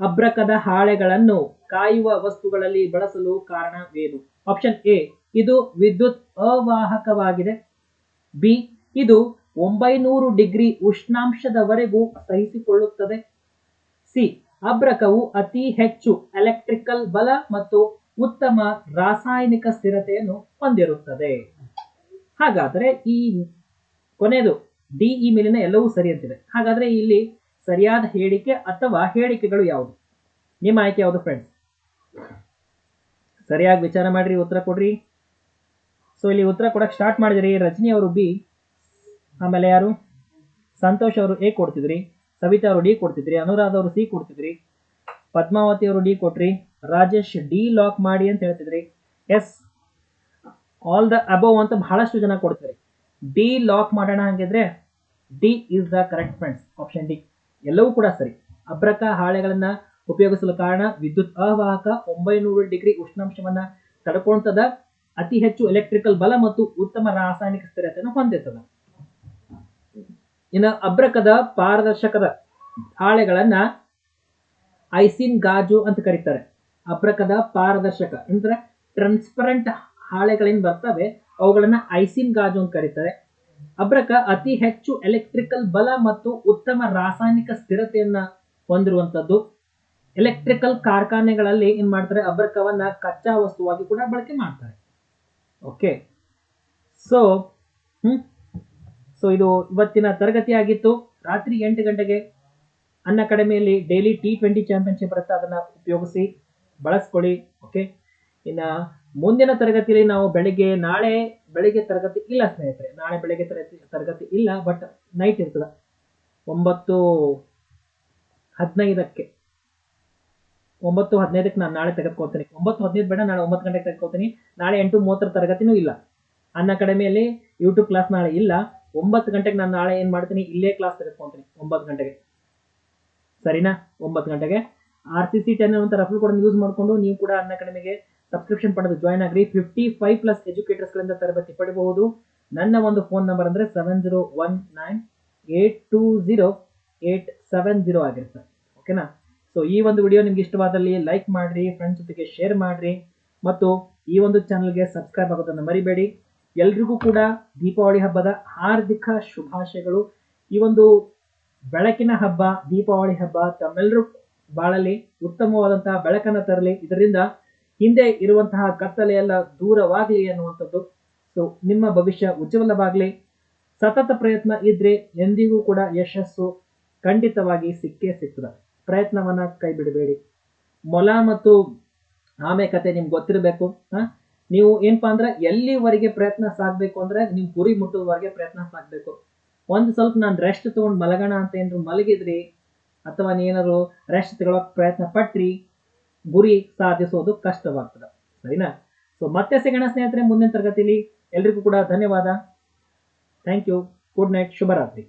ಅಬ್ರಕದ ಹಾಳೆಗಳನ್ನು ಕಾಯುವ ವಸ್ತುಗಳಲ್ಲಿ ಬಳಸಲು ಕಾರಣವೇನು? ಆಪ್ಷನ್ ಎ ಇದು ವಿದ್ಯುತ್ ಅವಾಹಕವಾಗಿದೆ. ಬಿ, ಇದು ಒಂಬೈನೂರು ಡಿಗ್ರಿ ಉಷ್ಣಾಂಶದವರೆಗೂ ಸಹಿಸಿಕೊಳ್ಳುತ್ತದೆ. ಸಿ, ಅಬ್ರಕವು ಅತಿ ಹೆಚ್ಚು ಎಲೆಕ್ಟ್ರಿಕಲ್ ಬಲ ಮತ್ತು ಉತ್ತಮ ರಾಸಾಯನಿಕ ಸ್ಥಿರತೆಯನ್ನು ಹೊಂದಿರುತ್ತದೆ. ಹಾಗಾದರೆ ಈ ಕೊನೆಯದು, ಡಿ, ಈ ಮೇಲಿನ ಎಲ್ಲವೂ ಸರಿ ಅಂತಿದೆ. ಹಾಗಾದರೆ ಇಲ್ಲಿ ಸರಿಯಾದ ಹೇಳಿಕೆ ಅಥವಾ ಹೇಳಿಕೆಗಳು ಯಾವುದು? ನಿಮ್ಮ ಆಯ್ಕೆ ಯಾವುದು ಫ್ರೆಂಡ್ಸ್ ಸರಿಯಾಗಿ ವಿಚಾರ ಮಾಡಿರಿ, ಉತ್ತರ ಕೊಡ್ರಿ. ಸೊ ಇಲ್ಲಿ ಉತ್ತರ ಕೊಡಕ್ಕೆ ಸ್ಟಾರ್ಟ್ ಮಾಡಿದ್ರಿ. ರಜನಿ ಅವರು ಬಿ, ಆಮೇಲೆ ಯಾರು? ಸಂತೋಷ್ ಅವರು ಎ ಕೊಡ್ತಿದ್ರಿ. ಸವಿತಾ ಅವರು ಡಿ ಕೊಡ್ತಿದ್ರಿ. ಅನುರಾಧ ಅವರು ಸಿ ಕೊಡ್ತಿದ್ರಿ. ಪದ್ಮಾವತಿ ಅವರು ಡಿ ಕೊಟ್ರಿ. ರಾಜೇಶ್ ಡಿ ಲಾಕ್ ಮಾಡಿ ಅಂತ ಹೇಳ್ತಿದ್ರಿ. ಎಸ್ ಆಲ್ ದ ಅಬೌವ್ ಅಂತ ಬಹಳಷ್ಟು ಜನ ಕೊಡ್ತಾರೆ. ಡಿ ಲಾಕ್ ಮಾಡೋಣ ಹಾಗಿದ್ರೆ D is the correct friends option D ಎಲ್ಲವೂ ಕೂಡ ಸರಿ. ಅಬ್ರಕ ಹಾಳೆಗಳನ್ನ ಉಪಯೋಗಿಸಲು ಕಾರಣ ವಿದ್ಯುತ್ ಅವಾಹಕ ಒಂಬೈನೂರು ಡಿಗ್ರಿ ಉಷ್ಣಾಂಶವನ್ನ ತಡ್ಕೊಳ್ತದ. ಅತಿ ಹೆಚ್ಚು ಎಲೆಕ್ಟ್ರಿಕಲ್ ಬಲ ಮತ್ತು ಉತ್ತಮ ರಾಸಾಯನಿಕ ಸ್ಥಿರತೆಯನ್ನು ಹೊಂದಿರ್ತದ. ಇನ್ನು ಅಬ್ರಕದ ಪಾರದರ್ಶಕದ ಹಾಳೆಗಳನ್ನ ಐಸಿನ್ ಗಾಜು ಅಂತ ಕರೀತಾರೆ. ಅಬ್ರಕದ ಪಾರದರ್ಶಕ ಅಂದ್ರೆ ಟ್ರಾನ್ಸ್ಪರೆಂಟ್ ಹಾಳೆಗಳೇನ್ ಬರ್ತವೆ, ಅವುಗಳನ್ನ ಐಸಿನ್ ಗಾಜು ಅಂತ ಕರೀತಾರೆ. ಅಬ್ರಕ ಅತಿ ಹೆಚ್ಚು ಎಲೆಕ್ಟ್ರಿಕಲ್ ಬಲ ಮತ್ತು ಉತ್ತಮ ರಾಸಾಯನಿಕ ಸ್ಥಿರತೆಯನ್ನ ಹೊಂದಿರುವಂತದ್ದು. ಎಲೆಕ್ಟ್ರಿಕಲ್ ಕಾರ್ಖಾನೆಗಳಲ್ಲಿ ಏನ್ ಮಾಡ್ತಾರೆ, ಅಬ್ರಕವನ್ನ ಕಚ್ಚಾ ವಸ್ತುವಾಗಿ ಕೂಡ ಬಳಕೆ ಮಾಡ್ತಾರೆ. ಓಕೆ ಸೊ ಹ್ಮ್? ಸೊ ಇದು ಇವತ್ತಿನ ತರಗತಿ ಆಗಿತ್ತು. ರಾತ್ರಿ ಎಂಟು ಗಂಟೆಗೆ ಅನ್ನ ಅಕಾಡೆಮಿಯಲ್ಲಿ ಡೈಲಿ ಟಿ ಟ್ವೆಂಟಿ ಚಾಂಪಿಯನ್ಶಿಪ್ ಬರುತ್ತೆ ಅದನ್ನ ಉಪಯೋಗಿಸಿ ಬಳಸ್ಕೊಳ್ಳಿ. ಓಕೆ ಇನ್ನ ಮುಂದಿನ ತರಗತಿಯಲ್ಲಿ ನಾವು ಬೆಳಿಗ್ಗೆ, ನಾಳೆ ಬೆಳಿಗ್ಗೆ ತರಗತಿ ಇಲ್ಲ ಸ್ನೇಹಿತರೆ, ನಾಳೆ ಬೆಳಿಗ್ಗೆ ತರಗತಿ ತರಗತಿ ಇಲ್ಲ ಬಟ್ ನೈಟ್ ಇರ್ತದ. ಒಂಬತ್ತು ಹದಿನೈದಕ್ಕೆ. ಒಂಬತ್ತು ಹದಿನೈದಕ್ಕೆ ನಾನು ನಾಳೆ ತೆಗೆದುಕೊಳ್ತೀನಿ. ಒಂಬತ್ತು ಹದಿನೈದು ಬೇಡ, ನಾಳೆ ಒಂಬತ್ತು ಗಂಟೆಗೆ ತೆಗೆದುಕೊಳ್ತೀನಿ. ನಾಳೆ ಎಂಟು ಮೂವತ್ತರ ತರಗತಿನೂ ಇಲ್ಲ. ಅನ್ನ ಅಕಾಡೆಮಿಯಲ್ಲಿ ಯೂಟ್ಯೂಬ್ ಕ್ಲಾಸ್ ನಾಳೆ ಇಲ್ಲ. ಒಂಬತ್ತು ಗಂಟೆಗೆ ನಾನು ನಾಳೆ ಏನು ಮಾಡ್ತೀನಿ? ಇಲ್ಲೇ ಕ್ಲಾಸ್ ತೆಗೆದುಕೊಳ್ತೀನಿ, ಒಂಬತ್ತು ಗಂಟೆಗೆ. ಸರಿನಾ? ಒಂಬತ್ತು ಗಂಟೆಗೆ. ಆರ್ ಸಿ ಸಿ ಟೆನ್ ಅಂತ ರಫಲ್ ಕೂಡ ಯೂಸ್ ಮಾಡಿಕೊಂಡು ನೀವು ಕೂಡ ಅನ್ನ ಅಕಾಡೆಮಿಗೆ ಸಬ್ಸ್ಕ್ರಿಪ್ಷನ್ ಪಡೆದು ಜಾಯ್ನ್ ಆಗ್ರಿ. ಫಿಫ್ಟಿ ಫೈವ್ ಪ್ಲಸ್ ಎಜುಕೇಟರ್ಸ್ಗಳಿಂದ ತರಬೇತಿ ಪಡೆಯಬಹುದು. ನನ್ನ ಒಂದು ಫೋನ್ ನಂಬರ್ ಅಂದರೆ seven zero one nine eight two zero eight seven zero ಆಗಿರುತ್ತೆ. ಓಕೆನಾ ಸೊ ಈ ಒಂದು ವಿಡಿಯೋ ನಿಮ್ಗೆ ಇಷ್ಟವಾದಲ್ಲಿ ಲೈಕ್ ಮಾಡಿರಿ ಫ್ರೆಂಡ್ಸ್ ಜೊತೆಗೆ ಶೇರ್ ಮಾಡಿರಿ. ಮತ್ತು ಈ ಒಂದು ಚಾನಲ್ಗೆ ಸಬ್ಸ್ಕ್ರೈಬ್ ಆಗೋದನ್ನು ಮರಿಬೇಡಿ. ಎಲ್ರಿಗೂ ಕೂಡ ದೀಪಾವಳಿ ಹಬ್ಬದ ಹಾರ್ದಿಕ ಶುಭಾಶಯಗಳು. ಈ ಒಂದು ಬೆಳಕಿನ ಹಬ್ಬ, ದೀಪಾವಳಿ ಹಬ್ಬ ತಮ್ಮೆಲ್ಲರೂ ಬಾಳಲಿ, ಉತ್ತಮವಾದಂತಹ ಬೆಳಕನ್ನು ತರಲಿ. ಇದರಿಂದ ಹಿಂದೆ ಇರುವಂತಹ ಕತ್ತಲೆ ಎಲ್ಲ ದೂರವಾಗಲಿ ಅನ್ನುವಂಥದ್ದು. ಸೊ ನಿಮ್ಮ ಭವಿಷ್ಯ ಉಜ್ವಲವಾಗಲಿ. ಸತತ ಪ್ರಯತ್ನ ಇದ್ರೆ ಎಂದಿಗೂ ಕೂಡ ಯಶಸ್ಸು ಖಂಡಿತವಾಗಿ ಸಿಕ್ಕೇ ಸಿಗ್ತದೆ. ಪ್ರಯತ್ನವನ್ನ ಕೈ ಬಿಡಬೇಡಿ ಮೊಲ ಮತ್ತು ಆಮೆ ಕತೆ ನಿಮ್ಗೆ ಗೊತ್ತಿರಬೇಕು ನೀವು ಏನಪ್ಪಾ ಅಂದ್ರೆ ಎಲ್ಲಿವರೆಗೆ ಪ್ರಯತ್ನ ಸಾಕ್ಬೇಕು ಅಂದ್ರೆ ನೀವು ಗುರಿ ಮುಟ್ಟುವವರೆಗೆ ಪ್ರಯತ್ನ ಸಾಕ್ಬೇಕು. ಒಂದ್ ಸ್ವಲ್ಪ ನಾನು ರೆಸ್ಟ್ ತಗೊಂಡು ಮಲಗೋಣ ಅಂತ ಏನಾದ್ರು ಮಲಗಿದ್ರಿ, ಅಥವಾ ನೀನಾದ್ರು ರೆಸ್ಟ್ ತಗೊಳಕ್ ಪ್ರಯತ್ನ ಪಟ್ರಿ, ಗುರಿ ಸಾಧಿಸೋದು ಕಷ್ಟವಾಗ್ತದೆ. ಸರಿನಾ? ಸೊ ಮತ್ತೆ ಸಿಗೋಣ ಸ್ನೇಹಿತರೆ ಮುಂದಿನ ತರಗತಿಲಿ. ಎಲ್ರಿಗೂ ಕೂಡ ಧನ್ಯವಾದ. ಥ್ಯಾಂಕ್ ಯು ಗುಡ್ ನೈಟ್ ಶುಭರಾತ್ರಿ.